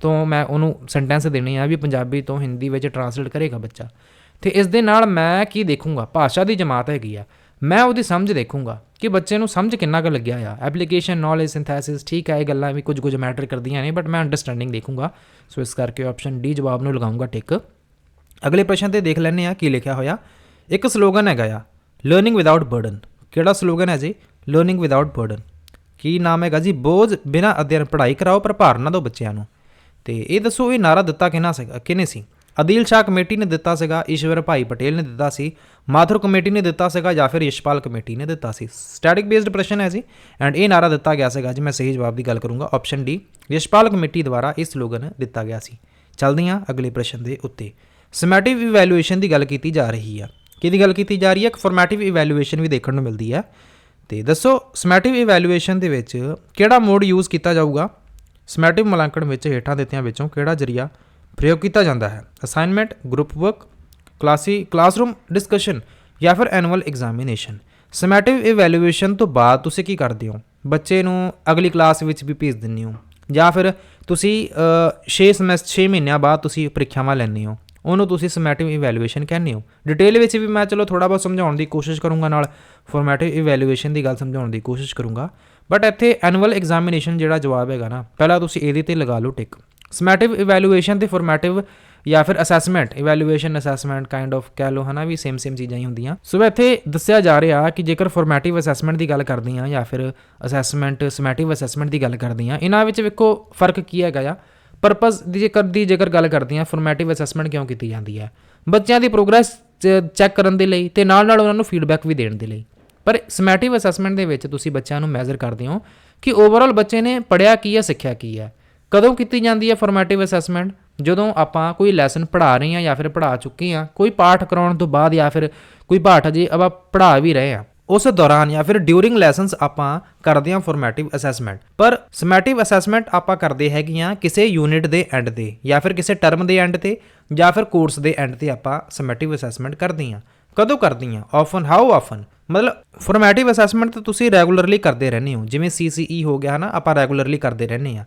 ਤੋਂ, ਮੈਂ ਉਹਨੂੰ ਸੈਂਟੈਂਸ ਦੇਣੇ ਆ ਵੀ ਪੰਜਾਬੀ ਤੋਂ ਹਿੰਦੀ ਵਿੱਚ ਟਰਾਂਸਲੇਟ ਕਰੇਗਾ ਬੱਚਾ। ਤੇ ਇਸ ਦੇ ਨਾਲ ਮੈਂ ਕੀ ਦੇਖੂੰਗਾ? ਭਾਸ਼ਾ ਦੀ ਜਮਾਤ ਹੈਗੀ ਆ। ਮੈਂ ਉਹਦੀ ਸਮਝ ਦੇਖੂੰਗਾ ਕਿ ਬੱਚੇ ਨੂੰ ਸਮਝ ਕਿੰਨਾ ਕੁ ਲੱਗਿਆ ਆ। ਐਪਲੀਕੇਸ਼ਨ ਨੌਲੇਜ ਸਿੰਥੈਸਿਸ ਠੀਕ ਹੈ ਇਹ ਗੱਲਾਂ ਵੀ ਕੁਝ ਕੁਝ ਮੈਟਰ ਕਰਦੀਆਂ ਨੇ ਬਟ ਮੈਂ ਅੰਡਰਸਟੈਂਡਿੰਗ ਦੇਖੂੰਗਾ। ਸੋ ਇਸ ਕਰਕੇ ਆਪਸ਼ਨ ਡੀ ਜਵਾਬ ਨੂੰ ਲਗਾਉਂਗਾ ਟਿਕ ਅਗਲੇ ਪ੍ਰਸ਼ਨ ਤੇ ਦੇਖ ਲੈਂਦੇ ਆ ਕੀ ਲਿਖਿਆ ਹੋਇਆ। ਇੱਕ ਸਲੋਗਨ ਹੈਗਾ ਆ ਲਰਨਿੰਗ ਵਿਦਆਊਟ ਬਰਡਨ ਕਿਹੜਾ ਸਲੋਗਨ ਹੈ ਜੀ? ਲਰਨਿੰਗ ਵਿਦਆਊਟ ਬਰਡਨ ਕੀ ਨਾਮ ਹੈਗਾ ਜੀ? ਬੋਝ ਬਿਨਾ ਅਧਿਐਨ ਪੜ੍ਹਾਈ ਕਰਾਓ, ਪਰ ਭਾਰ ਨਾ ਦਿਓ ਬੱਚਿਆਂ ਨੂੰ। ਤੇ ਇਹ ਦੱਸੋ, ਇਹ ਨਾਰਾ ਦਿੱਤਾ ਕਿਹਨਾਂ ਸੀਗਾ, ਕਿਹਨੇ ਸੀ? ਅਦੀਲ ਸ਼ਾਹ ਕਮੇਟੀ ਨੇ ਦਿੱਤਾ ਸੀਗਾ, ਈਸ਼ਵਰ ਭਾਈ ਪਟੇਲ ਨੇ ਦਿੱਤਾ ਸੀ ਮਾਥੁਰ ਕਮੇਟੀ ਨੇ ਦਿੱਤਾ ਸੀਗਾ ਜਾਂ ਫਿਰ ਯਸ਼ਪਾਲ ਕਮੇਟੀ ਨੇ ਦਿੱਤਾ ਸੀ। ਸਟੈਟਿਕ ਬੇਸਡ ਪ੍ਰਸ਼ਨ ਹੈ ਜੀ ਐਂਡ ਇਹ ਨਾਰਾ ਦਿੱਤਾ ਗਿਆ ਸੀਗਾ ਜੀ ਮੈਂ ਸਹੀ ਜਵਾਬ ਦੀ ਗੱਲ ਕਰੂੰਗਾ। ਆਪਸ਼ਨ ਡੀ ਯਸ਼ਪਾਲ ਕਮੇਟੀ ਦੁਆਰਾ ਇਹ ਸਲੋਗਨ ਦਿੱਤਾ ਗਿਆ ਸੀ। ਚੱਲਦੇ ਹਾਂ ਅਗਲੇ ਪ੍ਰਸ਼ਨ ਦੇ ਉੱਤੇ। ਸਮੈਟਿਵ ਇਵੈਲੂਏਸ਼ਨ ਦੀ ਗੱਲ ਕੀਤੀ ਜਾ ਰਹੀ ਆ। ਕਿਹਦੀ ਗੱਲ ਕੀਤੀ ਜਾ ਰਹੀ ਹੈ ਇੱਕ ਫਾਰਮੈਟਿਵ ਇਵੈਲੂਏਸ਼ਨ ਵੀ ਦੇਖਣ ਨੂੰ ਮਿਲਦੀ ਹੈ ਤੇ ਦੱਸੋ ਸਮੈਟਿਵ ਇਵੈਲੂਏਸ਼ਨ ਦੇ ਵਿੱਚ ਕਿਹੜਾ ਮੋਡ ਯੂਜ਼ ਕੀਤਾ ਜਾਊਗਾ? ਸਮੈਟਿਵ ਮੁਲਾਂਕਣ ਵਿੱਚ ਹੇਠਾਂ ਦਿੱਤਿਆਂ ਵਿੱਚੋਂ ਕਿਹੜਾ ਜਰੀਆ ਪ੍ਰਯੋਗ ਕੀਤਾ ਜਾਂਦਾ ਹੈ। ਅਸਾਈਨਮੈਂਟ ਗਰੁੱਪ ਵਰਕ ਕਲਾਸੀ ਕਲਾਸਰੂਮ ਡਿਸਕਸ਼ਨ ਜਾਂ ਫਿਰ ਐਨੂਅਲ ਐਗਜ਼ਾਮੀਨੇਸ਼ਨ ਸਮੈਟਿਵ ਇਵੈਲੂਏਸ਼ਨ ਤੋਂ ਬਾਅਦ ਤੁਸੀਂ ਕੀ ਕਰਦੇ ਹੋ? ਬੱਚੇ ਨੂੰ ਅਗਲੀ ਕਲਾਸ ਵਿੱਚ ਵੀ ਭੇਜ ਦਿੰਦੇ ਹੋ। ਜਾਂ ਫਿਰ ਤੁਸੀਂ 6 ਸਮੈਸਟਰ 6 ਮਹੀਨਿਆਂ ਬਾਅਦ ਤੁਸੀਂ ਪ੍ਰੀਖਿਆਵਾਂ ਲੈਂਦੇ ਹੋ। ਉਹਨੂੰ ਤੁਸੀਂ ਸਮੈਟਿਵ ਇਵੈਲੂਏਸ਼ਨ ਕਹਿੰਦੇ ਹੋ। ਡਿਟੇਲ ਵਿੱਚ ਵੀ ਮੈਂ ਚਲੋ ਥੋੜਾ ਬਹੁਤ ਸਮਝਾਉਣ ਦੀ ਕੋਸ਼ਿਸ਼ ਕਰੂੰਗਾ ਨਾਲ ਫਾਰਮੈਟਿਵ ਇਵੈਲੂਏਸ਼ਨ ਦੀ ਗੱਲ ਸਮਝਾਉਣ ਦੀ ਕੋਸ਼ਿਸ਼ ਕਰੂੰਗਾ। ਬਟ ਇੱਥੇ ਐਨੂਅਲ ਐਗਜ਼ਾਮੀਨੇਸ਼ਨ ਜਿਹੜਾ ਜਵਾਬ ਹੈਗਾ ਨਾ, ਪਹਿਲਾਂ ਤੁਸੀਂ ਇਹਦੇ ਤੇ ਲਗਾ ਲਓ ਟਿਕ ਸਮੈਟਿਵ ਇਵੈਲੂਏਸ਼ਨ ਤੇ ਫਾਰਮੈਟਿਵ ਜਾਂ ਫਿਰ assessment evaluation assessment kind of ਕਹਿ ਲਓ, ਹਨਾ ਵੀ ਸੇਮ ਸੇਮ ਚੀਜ਼ਾਂ ਹੀ ਹੁੰਦੀਆਂ। ਸੋ ਇੱਥੇ ਦੱਸਿਆ ਜਾ ਰਿਹਾ ਕਿ ਜੇਕਰ ਫਾਰਮੈਟਿਵ ਅਸੈਸਮੈਂਟ ਦੀ ਗੱਲ ਕਰਦੇ ਆ ਜਾਂ ਫਿਰ ਅਸੈਸਮੈਂਟ ਸਮੈਟਿਵ ਅਸੈਸਮੈਂਟ ਦੀ ਗੱਲ ਕਰਦੇ ਆ ਇਹਨਾਂ ਵਿੱਚ ਵੇਖੋ ਫ਼ਰਕ ਕੀ ਹੈਗਾ ਆ। ਪਰਪਸ ਦੀ ਜੇਕਰ ਦੀ ਜੇਕਰ ਗੱਲ ਕਰਦੇ ਆ ਫਾਰਮੈਟਿਵ ਅਸੈਸਮੈਂਟ ਕਿਉਂ ਕੀਤੀ ਜਾਂਦੀ ਹੈ? ਬੱਚਿਆਂ ਦੀ ਪ੍ਰੋਗਰੈਸ ਚੈੱਕ ਕਰਨ ਦੇ ਲਈ ਤੇ ਨਾਲ ਨਾਲ ਉਹਨਾਂ ਨੂੰ ਫੀਡਬੈਕ ਵੀ ਦੇਣ ਦੇ ਲਈ। ਪਰ ਸਮੈਟਿਵ ਅਸੈਸਮੈਂਟ ਦੇ ਵਿੱਚ ਤੁਸੀਂ ਬੱਚਿਆਂ ਨੂੰ ਮੈਜ਼ਰ ਕਰਦੇ ਹੋ ਕਿ ਓਵਰਆਲ ਬੱਚੇ ਨੇ ਪੜਿਆ ਕੀ ਹੈ, ਸਿੱਖਿਆ ਕੀ ਹੈ। ਕਦੋਂ ਕੀਤੀ ਜਾਂਦੀ ਹੈ ਫਾਰਮੈਟਿਵ ਅਸੈਸਮੈਂਟ ਜਦੋਂ ਆਪਾਂ ਕੋਈ ਲੈਸਨ ਪੜ੍ਹਾ ਰਹੇ ਹਾਂ ਜਾਂ ਫਿਰ ਪੜ੍ਹਾ ਚੁੱਕੇ ਹਾਂ, ਕੋਈ ਪਾਠ ਕਰਾਉਣ ਤੋਂ ਬਾਅਦ ਜਾਂ ਫਿਰ ਕੋਈ ਪਾਠ ਅਜੇ ਆਪਾਂ ਪੜ੍ਹਾ ਵੀ ਰਹੇ ਹਾਂ। ਉਸ ਦੌਰਾਨ ਜਾਂ ਫਿਰ ਡਿਊਰਿੰਗ ਲੈਸਨਸ ਆਪਾਂ ਕਰਦੇ ਹਾਂ ਫਾਰਮੈਟਿਵ ਅਸੈਸਮੈਂਟ ਪਰ ਸਮੈਟਿਵ ਅਸੈਸਮੈਂਟ ਆਪਾਂ ਕਰਦੇ ਹੈਗੇ ਹਾਂ ਕਿਸੇ ਯੂਨਿਟ ਦੇ ਐਂਡ ਤੇ ਜਾਂ ਫਿਰ ਕਿਸੇ ਟਰਮ ਦੇ ਐਂਡ ਤੇ ਜਾਂ ਫਿਰ ਕੋਰਸ ਦੇ ਐਂਡ ਤੇ ਆਪਾਂ ਸਮੈਟਿਵ ਅਸੈਸਮੈਂਟ ਕਰਦੇ ਹਾਂ। ਕਦੋਂ ਕਰਦੀ ਹਾਂ? ਆਫਨ ਹਾਊ ਆਫਨ ਮਤਲਬ ਫਾਰਮੈਟਿਵ ਅਸੈਸਮੈਂਟ ਤਾਂ ਤੁਸੀਂ ਰੈਗੂਲਰਲੀ ਕਰਦੇ ਰਹਿੰਦੇ ਹੋ। ਜਿਵੇਂ ਸੀਸੀਈ ਹੋ ਗਿਆ ਨਾ ਆਪਾਂ ਰੈਗੂਲਰਲੀ ਕਰਦੇ ਰਹਿੰਦੇ ਆ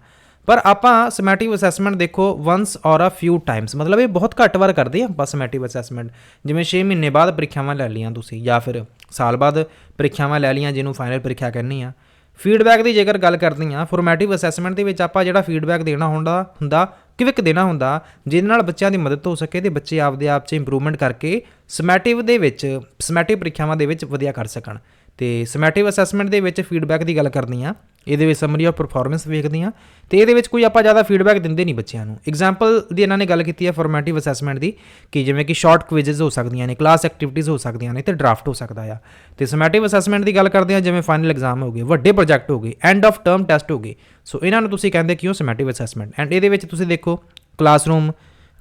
ਪਰ ਆਪਾਂ ਸਮੈਟਿਵ ਅਸੈਸਮੈਂਟ ਦੇਖੋ ਵਨਸ ਔਰ ਅ ਫਿਊ ਟਾਈਮਸ ਮਤਲਬ ਇਹ ਬਹੁਤ ਘੱਟ ਵਾਰ ਕਰਦੇ ਆ ਆਪਾਂ ਸਮੈਟਿਵ ਅਸੈਸਮੈਂਟ ਜਿਵੇਂ 6 ਮਹੀਨੇ ਬਾਅਦ ਪ੍ਰੀਖਿਆਵਾਂ ਲੈ ਲਈਆਂ ਤੁਸੀਂ ਜਾਂ ਫਿਰ ਸਾਲ ਬਾਅਦ ਪ੍ਰੀਖਿਆਵਾਂ ਲੈ ਲਈਆਂ ਜਿਹਨੂੰ ਫਾਈਨਲ ਪ੍ਰੀਖਿਆ ਕਹਿੰਦੇ ਆ ਫੀਡਬੈਕ ਦੀ ਜੇਕਰ ਗੱਲ ਕਰਦੇ ਆ ਫਾਰਮੈਟਿਵ ਅਸੈਸਮੈਂਟ ਦੇ ਵਿੱਚ ਆਪਾਂ ਜਿਹੜਾ ਫੀਡਬੈਕ ਦੇਣਾ ਹੁੰਦਾ ਹੁੰਦਾ ਕਿਵਿਕ ਦੇਣਾ ਹੁੰਦਾ, ਜਿਹਦੇ ਨਾਲ ਬੱਚਿਆਂ ਦੀ ਮਦਦ ਹੋ ਸਕੇ ਤੇ ਬੱਚੇ ਆਪਦੇ ਆਪ 'ਚ ਇੰਪਰੂਵਮੈਂਟ ਕਰਕੇ ਸਮੈਟਿਵ ਦੇ ਵਿੱਚ ਸਮੈਟਿਵ ਪ੍ਰੀਖਿਆਵਾਂ ਦੇ ਵਿੱਚ ਵਧੀਆ ਕਰ ਸਕਣ। ਤੇ ਸਮੈਟਿਵ ਅਸੈਸਮੈਂਟ ਦੇ ਵਿੱਚ ਫੀਡਬੈਕ ਦੀ ਗੱਲ ਕਰਨੀ ਆ। ਇਹਦੇ ਵਿੱਚ ਸਮਰੀ ਆਫ ਪਰਫਾਰਮੈਂਸ ਵੇਖਦੇ ਆ। ਤੇ ਇਹਦੇ ਵਿੱਚ ਕੋਈ ਆਪਾਂ ਜ਼ਿਆਦਾ ਫੀਡਬੈਕ ਦਿੰਦੇ ਨਹੀਂ ਬੱਚਿਆਂ ਨੂੰ। ਐਗਜ਼ਾਮਪਲ ਦੀ ਇਹਨਾਂ ਨੇ ਗੱਲ ਕੀਤੀ ਹੈ ਫਾਰਮੈਟਿਵ ਅਸੈਸਮੈਂਟ ਦੀ, ਕਿ ਜਿਵੇਂ ਕਿ ਸ਼ਾਰਟ ਕੁਇਜ਼ਸ ਹੋ ਸਕਦੀਆਂ ਨੇ ਕਲਾਸ ਐਕਟੀਵਿਟੀਜ਼ ਹੋ ਸਕਦੀਆਂ ਨੇ ਤੇ ਡਰਾਫਟ ਹੋ ਸਕਦਾ ਆ। ਤੇ ਸਮੈਟਿਵ ਅਸੈਸਮੈਂਟ ਦੀ ਗੱਲ ਕਰਦੇ ਆ, ਜਿਵੇਂ ਫਾਈਨਲ ਐਗਜ਼ਾਮ ਹੋ ਗਏ ਵੱਡੇ ਪ੍ਰੋਜੈਕਟ ਹੋ ਗਏ ਐਂਡ ਆਫ ਟਰਮ ਟੈਸਟ ਹੋ ਗਏ। ਸੋ ਇਹਨਾਂ ਨੂੰ ਤੁਸੀਂ ਕਹਿੰਦੇ ਕਿਉਂ ਸਮੈਟਿਵ ਅਸੈਸਮੈਂਟ ਐਂਡ ਇਹਦੇ ਵਿੱਚ ਤੁਸੀਂ ਦੇਖੋ classroom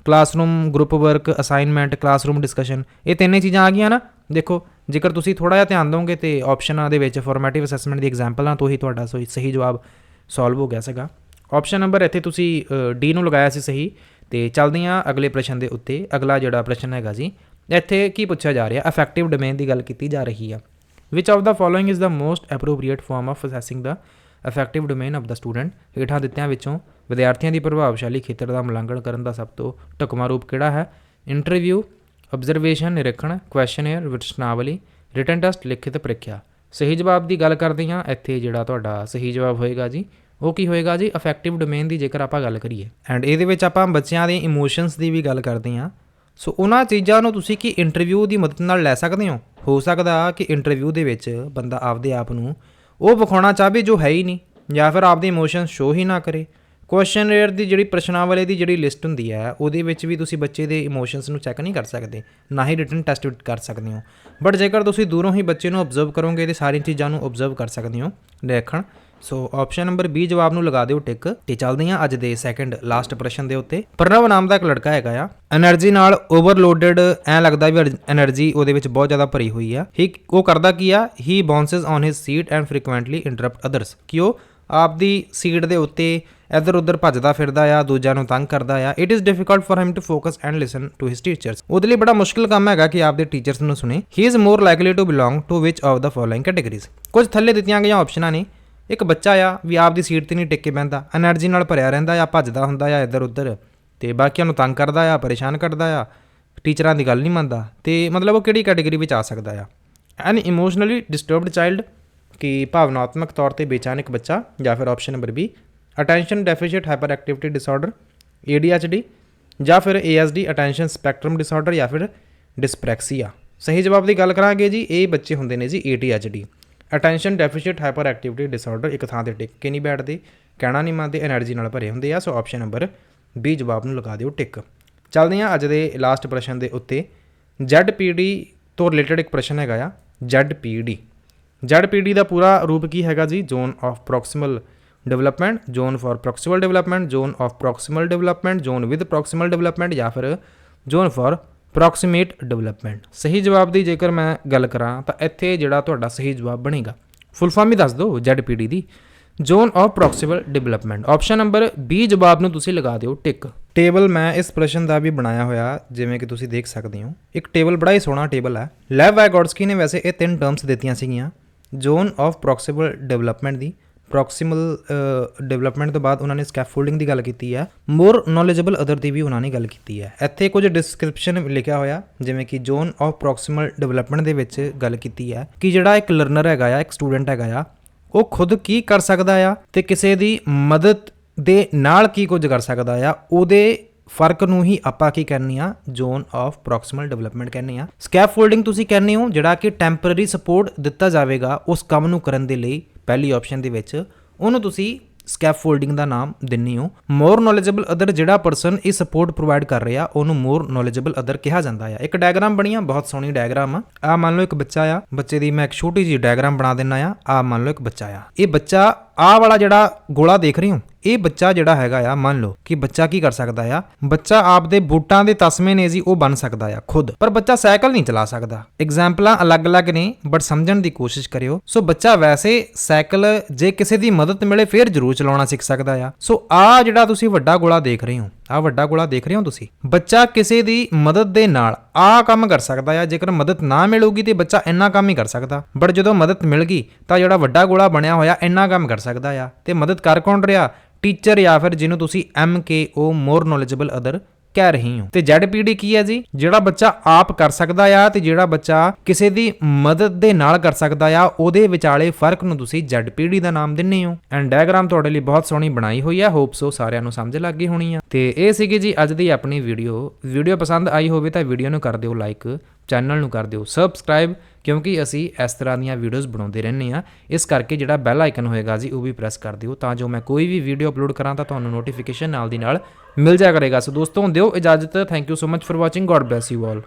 classroom group work assignment classroom discussion ਇਹ ਤਿੰਨੇ ਚੀਜ਼ਾਂ ਆ ਗਈਆਂ ਨਾ। ਦੇਖੋ ਜੇਕਰ ਤੁਸੀਂ ਥੋੜਾ ਜਿਹਾ ਧਿਆਨ ਦੋਗੇ ਤੇ ਆਪਸ਼ਨਾਂ ਦੇ ਵਿੱਚ ਫਾਰਮੈਟਿਵ ਅਸੈਸਮੈਂਟ ਦੀ ਐਗਜ਼ਾਮਪਲਾਂ ਤੋਂ ਹੀ ਤੁਹਾਡਾ ਸਹੀ ਸਹੀ ਜਵਾਬ ਸੋਲਵ ਹੋ ਗਿਆ ਸੀਗਾ। ਆਪਸ਼ਨ ਨੰਬਰ ਇੱਥੇ ਤੁਸੀਂ ਡੀ ਨੂੰ ਲਗਾਇਆ ਸੀ ਸਹੀ, ਤੇ ਚੱਲਦੇ ਹਾਂ ਅਗਲੇ ਪ੍ਰਸ਼ਨ ਦੇ ਉੱਤੇ, ਅਗਲਾ ਜਿਹੜਾ ਪ੍ਰਸ਼ਨ ਹੈਗਾ ਜੀ, ਇੱਥੇ ਕੀ ਪੁੱਛਿਆ ਜਾ ਰਿਹਾ ਅਫੈਕਟਿਵ ਡੋਮੇਨ ਦੀ ਗੱਲ ਕੀਤੀ ਜਾ ਰਹੀ ਆ। Which of the following is the most appropriate form of assessing the affective domain of the student ਹੇਠਾਂ ਦਿੱਤਿਆਂ ਵਿੱਚੋਂ ਵਿਦਿਆਰਥੀਆਂ ਦੀ ਪ੍ਰਭਾਵਸ਼ਾਲੀ ਖੇਤਰ ਦਾ ਮੁਲਾਂਕਣ ਕਰਨ ਦਾ ਸਭ ਤੋਂ ਢੁਕਵਾਂ ਰੂਪ ਕਿਹੜਾ ਹੈ? ਇੰਟਰਵਿਊ ਆਬਜ਼ਰਵੇਸ਼ਨ ਨਿਰੀਖਣ ਕੁਐਸਚਨੇਅਰ ਵਿਚਨਾਵਲੀ ਰਿਟਨ ਟੈਸਟ ਲਿਖਿਤ ਪ੍ਰੀਖਿਆ। ਸਹੀ ਜਵਾਬ ਦੀ ਗੱਲ ਕਰਦੇ ਹਾਂ ਇੱਥੇ ਜਿਹੜਾ ਤੁਹਾਡਾ ਸਹੀ ਜਵਾਬ ਹੋਏਗਾ ਜੀ, ਉਹ ਕੀ ਹੋਏਗਾ ਜੀ? ਅਫੈਕਟਿਵ ਡੋਮੇਨ ਦੀ ਜੇਕਰ ਆਪਾਂ ਗੱਲ ਕਰੀਏ। ਐਂਡ ਇਹਦੇ ਵਿੱਚ ਆਪਾਂ ਬੱਚਿਆਂ ਦੇ ਇਮੋਸ਼ਨਸ ਦੀ ਵੀ ਗੱਲ ਕਰਦੇ ਹਾਂ ਸੋ ਉਹਨਾਂ ਚੀਜ਼ਾਂ ਨੂੰ ਤੁਸੀਂ ਕੀ ਇੰਟਰਵਿਊ ਦੀ ਮਦਦ ਨਾਲ ਲੈ ਸਕਦੇ ਹੋ? ਹੋ ਸਕਦਾ ਕਿ ਇੰਟਰਵਿਊ ਦੇ ਵਿੱਚ ਬੰਦਾ ਆਪਦੇ ਆਪ ਨੂੰ ਉਹ ਵਿਖਾਉਣਾ ਚਾਹਵੇ ਜੋ ਹੈ ਹੀ ਨਹੀਂ, ਜਾਂ ਫਿਰ ਆਪਦੇ ਇਮੋਸ਼ਨਸ ਸ਼ੋ ਹੀ ਨਾ ਕਰੇ। ਕੁਐਸਚਨ ਏਅਰ ਦੀ ਜਿਹੜੀ ਪ੍ਰਸ਼ਨਾਵਲੀ ਦੀ ਜਿਹੜੀ ਲਿਸਟ ਹੁੰਦੀ ਹੈ, ਉਹਦੇ ਵਿੱਚ ਵੀ ਤੁਸੀਂ ਬੱਚੇ ਦੇ ਇਮੋਸ਼ਨਸ ਨੂੰ ਚੈੱਕ ਨਹੀਂ ਕਰ ਸਕਦੇ, ਨਾ ਹੀ ਰਿਟਨ ਟੈਸਟ ਕਰ ਸਕਦੇ ਹੋ। ਬਟ ਜੇਕਰ ਤੁਸੀਂ ਦੂਰੋਂ ਹੀ ਬੱਚੇ ਨੂੰ ਆਬਜ਼ਰਵ ਕਰੋਗੇ ਤੇ ਸਾਰੀਆਂ ਚੀਜ਼ਾਂ ਨੂੰ ਆਬਜ਼ਰਵ ਕਰ ਸਕਦੇ ਹੋ, ਦੇਖਣ। ਸੋ ਆਪਸ਼ਨ ਨੰਬਰ B ਜਵਾਬ ਨੂੰ ਲਗਾ ਦਿਓ ਟਿਕ ਤੇ ਚੱਲਦੇ ਹਾਂ ਅੱਜ ਦੇ ਸੈਕੰਡ ਲਾਸਟ ਪ੍ਰਸ਼ਨ ਦੇ ਉੱਤੇ। ਪ੍ਰਣਵ ਨਾਮ ਦਾ ਇੱਕ ਲੜਕਾ ਹੈਗਾ ਆ। એનર્ਜੀ ਨਾਲ ਓਵਰਲੋਡਡ ਐ ਲੱਗਦਾ ਵੀ એનર્ਜੀ ਉਹਦੇ ਵਿੱਚ ਬਹੁਤ ਜ਼ਿਆਦਾ ਭਰੀ ਹੋਈ ਆ। ਹੀ ਉਹ ਕਰਦਾ ਕੀ ਆ? He bounces on his seat and frequently interrupt others ਕਿਉਂ ਆਪਦੀ ਸੀਟ ਦੇ ਉੱਤੇ ਇੱਧਰ ਉੱਧਰ ਭੱਜਦਾ ਫਿਰਦਾ ਆ, ਦੂਜਿਆਂ ਨੂੰ ਤੰਗ ਕਰਦਾ ਆ। It is difficult for him to focus and listen to his teachers ਉਹਦੇ ਲਈ ਬੜਾ ਮੁਸ਼ਕਿਲ ਕੰਮ ਹੈਗਾ ਕਿ ਆਪਦੇ ਟੀਚਰਸ ਨੂੰ ਸੁਣੇ। He is more likely to belong to which of the following categories ਕੁਝ ਥੱਲੇ ਦਿੱਤੀਆਂ ਗਈਆਂ ਆਪਸ਼ਨਾਂ ਨੇ। ਇੱਕ ਬੱਚਾ ਆ ਵੀ ਆਪਦੀ ਸੀਟ ਤੇ ਨਹੀਂ ਟਿਕ ਕੇ ਬੈਂਦਾ એનર્ਜੀ ਨਾਲ ਭਰਿਆ ਰਹਿੰਦਾ ਆ, ਭੱਜਦਾ ਹੁੰਦਾ ਆ ਇੱਧਰ ਉੱਧਰ ਤੇ ਬਾਕੀਆਂ ਨੂੰ ਤੰਗ ਕਰਦਾ ਆ, ਪਰੇਸ਼ਾਨ ਕਰਦਾ ਆ। ਟੀਚਰਾਂ ਦੀ ਗੱਲ ਨਹੀਂ ਮੰਨਦਾ। ਤੇ ਮਤਲਬ ਉਹ ਕਿਹੜੀ ਕੈਟੇਗਰੀ ਵਿੱਚ ਆ ਸਕਦਾ ਆ? ਐਨ ਇਮੋਸ਼ਨਲੀ ਡਿਸਟਰਬਡ ਚਾਈਲਡ ਕਿ ਭਾਵਨਾਤਮਕ ਤੌਰ ਤੇ ਬੇਚੈਨ ਇੱਕ ਬੱਚਾ ਜਾਂ ਫਿਰ option number B attention deficit hyperactivity disorder ADHD ਜਾਂ ਫਿਰ ASD ਅਟੈਂਸ਼ਨ ਸਪੈਕਟਰਮ ਡਿਸਆਰਡਰ ਜਾਂ ਫਿਰ ਡਿਸਪ੍ਰੈਕਸੀਆ ਸਹੀ ਜਵਾਬ ਦੀ ਗੱਲ ਕਰਾਂਗੇ ਜੀ, ਇਹ ਬੱਚੇ ਹੁੰਦੇ ਨੇ ਜੀ ADHD attention deficit hyperactivity disorder ਇੱਕ ਥਾਂ ਤੇ ਟਿਕ ਕੇ ਨਹੀਂ ਬੈਠਦੇ, ਕਹਿਣਾ ਨਹੀਂ ਮੰਨਦੇ એનર્ਜੀ ਨਾਲ ਭਰੇ ਹੁੰਦੇ ਆ, ਸੋ ਆਪਸ਼ਨ ਨੰਬਰ B ਜਵਾਬ ਨੂੰ ਲਗਾ ਦਿਓ ਟਿਕ। ਚੱਲਦੇ ਆ ਅੱਜ ਦੇ ਲਾਸਟ ਪ੍ਰਸ਼ਨ ਦੇ ਉੱਤੇ। ZPD ਤੋਂ ਰਿਲੇਟਡ ਇੱਕ ਪ੍ਰਸ਼ਨ ਹੈਗਾ ਆ ZPD ZPD ਦਾ ਪੂਰਾ ਰੂਪ ਕੀ ਹੈਗਾ ਜੀ? Zone of proximal development zone for proximal development zone of proximal development zone with proximal development ਜਾਂ ਫਿਰ ਜ਼ੋਨ ਫਾਰ ਪ੍ਰੋਕਸੀਮੇਟ ਡਿਵੈਲਪਮੈਂਟ ਸਹੀ ਜਵਾਬ ਦੀ ਜੇਕਰ ਮੈਂ ਗੱਲ ਕਰਾਂ ਤਾਂ ਇੱਥੇ ਜਿਹੜਾ ਤੁਹਾਡਾ ਸਹੀ ਜਵਾਬ ਬਣੇਗਾ। ਫੁੱਲ ਫਾਰਮ ਹੀ ਦੱਸ ਦਿਓ ZPD the. Zone of proximal development option number B ਜਵਾਬ ਨੂੰ ਤੁਸੀਂ ਲਗਾ ਦਿਓ ਟਿਕ ਟੇਬਲ ਮੈਂ ਇਸ ਪ੍ਰਸ਼ਨ ਦਾ ਵੀ ਬਣਾਇਆ ਹੋਇਆ, ਜਿਵੇਂ ਕਿ ਤੁਸੀਂ ਦੇਖ ਸਕਦੇ ਹੋ। ਇੱਕ ਟੇਬਲ ਬੜਾ ਹੀ ਸੋਹਣਾ ਟੇਬਲ ਹੈ। ਲੈਵ ਵੈਗੋਡਸਕੀ ਨੇ ਵੈਸੇ ਇਹ ਤਿੰਨ ਟਰਮਸ ਦਿੱਤੀਆਂ ਸੀਗੀਆਂ। ਜ਼ੋਨ ਆਫ ਪ੍ਰੋਕਸੀਮਲ ਡਿਵੈਲਪਮੈਂਟ ਦੀ। ਪ੍ਰੋਕਸੀਮਲ ਡਿਵੈਲਪਮੈਂਟ ਤੋਂ ਬਾਅਦ ਉਹਨਾਂ ਨੇ ਸਕੈਫੋਲਡਿੰਗ ਦੀ ਗੱਲ ਕੀਤੀ ਹੈ। ਮੋਰ ਨੋਲੇਜੇਬਲ ਅਦਰ ਦੀ ਵੀ ਉਹਨਾਂ ਨੇ ਗੱਲ ਕੀਤੀ ਹੈ। ਇੱਥੇ ਕੁਝ ਡਿਸਕ੍ਰਿਪਸ਼ਨ ਲਿਖਿਆ ਹੋਇਆ, ਜਿਵੇਂ ਕਿ ਜ਼ੋਨ ਆਫ ਪ੍ਰੋਕਸੀਮਲ ਡਿਵੈਲਪਮੈਂਟ ਦੇ ਵਿੱਚ ਗੱਲ ਕੀਤੀ ਹੈ ਕਿ ਜਿਹੜਾ ਇੱਕ ਲਰਨਰ ਹੈਗਾ ਆ, ਇੱਕ ਸਟੂਡੈਂਟ ਹੈਗਾ ਆ, ਉਹ ਖੁਦ ਕੀ ਕਰ ਸਕਦਾ ਆ ਤੇ ਕਿਸੇ ਦੀ ਮਦਦ ਦੇ ਨਾਲ ਕੀ ਕੁਝ ਕਰ ਸਕਦਾ ਆ, ਉਹਦੇ ਫ਼ਰਕ ਨੂੰ ਹੀ ਆਪਾਂ ਕੀ ਕਹਿੰਦੇ ਆ ਜ਼ੋਨ ਆਫ ਪ੍ਰੋਕਸੀਮਲ ਡਿਵੈਲਪਮੈਂਟ ਕਹਿੰਦੇ ਆ। ਸਕੈਫੋਲਡਿੰਗ ਤੁਸੀਂ ਕਹਿੰਦੇ ਹੋ ਜਿਹੜਾ ਕਿ ਟੈਂਪਰੇਰੀ ਸਪੋਰਟ ਦਿੱਤਾ ਜਾਵੇਗਾ ਉਸ ਕੰਮ ਨੂੰ ਕਰਨ ਦੇ ਲਈ ਪਹਿਲੀ ਆਪਸ਼ਨ ਦੇ ਵਿੱਚ, ਉਹਨੂੰ ਤੁਸੀਂ ਸਕੈਫੋਲਡਿੰਗ ਦਾ ਨਾਮ ਦਿੰਨੀ ਹੋ। ਮੋਰ ਨੋਲੇਜੇਬਲ ਅਦਰ ਜਿਹੜਾ ਪਰਸਨ ਇਹ ਸਪੋਰਟ ਪ੍ਰੋਵਾਈਡ ਕਰ ਰਿਹਾ, ਉਹਨੂੰ ਮੋਰ ਨੋਲੇਜੇਬਲ ਅਦਰ ਕਿਹਾ ਜਾਂਦਾ ਆ। ਇੱਕ ਡਾਇਗਰਾਮ ਬਣੀ ਆ, ਬਹੁਤ ਸੋਹਣੀ ਡਾਇਗਰਾਮ ਆ। ਆ ਮੰਨ ਲਓ ਇੱਕ ਬੱਚਾ ਆ। ਬੱਚੇ ਦੀ ਮੈਂ ਇੱਕ ਛੋਟੀ ਜਿਹੀ ਡਾਇਗਰਾਮ ਬਣਾ ਦਿੰਨਾ ਆ। ਆ ਮੰਨ ਲਓ ਇੱਕ ਬੱਚਾ ਆ। ਇਹ ਬੱਚਾ ਆਹ ਵਾਲਾ ਜਿਹੜਾ ਗੋਲਾ ਦੇਖ ਰਹੇ ਹੋ, ਇਹ ਬੱਚਾ ਜਿਹੜਾ ਹੈਗਾ ਆ, ਮੰਨ ਲਓ ਕਿ ਬੱਚਾ ਕੀ ਕਰ ਸਕਦਾ ਆ? ਬੱਚਾ ਆਪਦੇ ਬੂਟਾਂ ਦੇ ਤਸਮੇ ਨੇ ਜੀ, ਉਹ ਬਣ ਸਕਦਾ ਆ ਖੁਦ। ਪਰ ਬੱਚਾ ਸਾਈਕਲ ਨਹੀਂ ਚਲਾ ਸਕਦਾ। ਐਗਜ਼ਾਮਪਲਾਂ ਅਲੱਗ-ਅਲੱਗ ਨੇ ਬਟ ਸਮਝਣ ਦੀ ਕੋਸ਼ਿਸ਼ ਕਰਿਓ। ਸੋ ਬੱਚਾ ਵੈਸੇ ਸਾਈਕਲ ਜੇ ਕਿਸੇ ਦੀ ਮਦਦ ਮਿਲੇ, ਫਿਰ ਜ਼ਰੂਰ ਚਲਾਉਣਾ ਸਿੱਖ ਸਕਦਾ ਆ। ਸੋ ਆ ਜਿਹੜਾ ਤੁਸੀਂ ਵੱਡਾ ਗੋਲਾ ਦੇਖ ਰਹੇ ਹੋ ਆ ਵੱਡਾ ਗੋਲਾ ਦੇਖ ਰਹੇ ਹੋ ਤੁਸੀਂ? ਬੱਚਾ ਕਿਸੇ ਦੀ ਮਦਦ ਦੇ ਨਾਲ ਆ ਕੰਮ ਕਰ ਸਕਦਾ ਆ, ਜੇਕਰ ਮਦਦ ਨਾ ਮਿਲੂਗੀ ਤੇ ਬੱਚਾ ਇੰਨਾ ਕੰਮ ਹੀ ਕਰ ਸਕਦਾ। ਬਟ ਜਦੋਂ ਮਦਦ ਮਿਲ ਗਈ, ਤਾਂ ਜਿਹੜਾ ਵੱਡਾ ਗੋਲਾ ਬਣਿਆ ਹੋਇਆ ਇੰਨਾ ਕੰਮ ਕਰ ਸਕਦਾ ਆ। ਤੇ ਮਦਦ ਕਰ ਕੌਣ ਰਿਹਾ? ਟੀਚਰ ਜਾਂ ਫਿਰ ਜਿਹਨੂੰ ਤੁਸੀਂ M K O more knowledgeable other ਕਹਿ ਰਹੀ ਹਾਂ। ਤੇ ZPD ਕੀ ਹੈ ਜੀ? ਜਿਹੜਾ ਬੱਚਾ ਆਪ ਕਰ ਸਕਦਾ ਆ ਤੇ ਜਿਹੜਾ ਬੱਚਾ ਕਿਸੇ ਦੀ ਮਦਦ ਦੇ ਨਾਲ ਕਰ ਸਕਦਾ ਆ, ਉਹਦੇ ਵਿਚਾਲੇ ਫ਼ਰਕ ਨੂੰ ਤੁਸੀਂ ZPD ਦਾ ਨਾਮ ਦਿੰਨੇ ਹੋ। ਐਂਡ ਡਾਇਗ੍ਰਾਮ ਤੁਹਾਡੇ ਲਈ ਬਹੁਤ ਸੋਹਣੀ ਬਣਾਈ ਹੋਈ ਆ। ਹੋਪ ਸੋ ਸਾਰਿਆਂ ਨੂੰ ਸਮਝ ਲੱਗ ਗਈ ਹੋਣੀ ਆ। ਤੇ ਇਹ ਸੀਗੀ ਜੀ ਅੱਜ ਦੀ ਆਪਣੀ ਵੀਡੀਓ ਵੀਡੀਓ ਪਸੰਦ ਆਈ ਹੋਵੇ ਤਾਂ ਵੀਡੀਓ ਨੂੰ ਕਰ ਦਿਓ ਲਾਈਕ ਚੈਨਲ ਨੂੰ ਕਰ ਦਿਓ। ਸਬਸਕ੍ਰਾਈਬ ਕਿਉਂਕਿ ਅਸੀਂ ਇਸ ਤਰ੍ਹਾਂ ਦੀਆਂ ਵੀਡੀਓਜ਼ ਬਣਾਉਂਦੇ ਰਹਿੰਦੇ ਆ ਇਸ ਕਰਕੇ ਜਿਹੜਾ ਬੈਲ ਆਈਕਨ ਹੋਏਗਾ ਜੀ, ਉਹ ਵੀ ਪ੍ਰੈਸ ਕਰ ਦਿਓ ਤਾਂ ਜੋ ਮੈਂ ਕੋਈ ਵੀ ਵੀਡੀਓ ਅਪਲੋਡ ਕਰਾਂ ਤਾਂ ਤੁਹਾਨੂੰ ਨੋਟੀਫਿਕੇਸ਼ਨ ਨਾਲ ਦੀ ਨਾਲ ਮਿਲ ਜਾ ਕਰੇਗਾ। ਸੋ ਦੋਸਤੋ ਦਿਓ ਇਜਾਜ਼ਤ। Thank you so much for watching God bless you all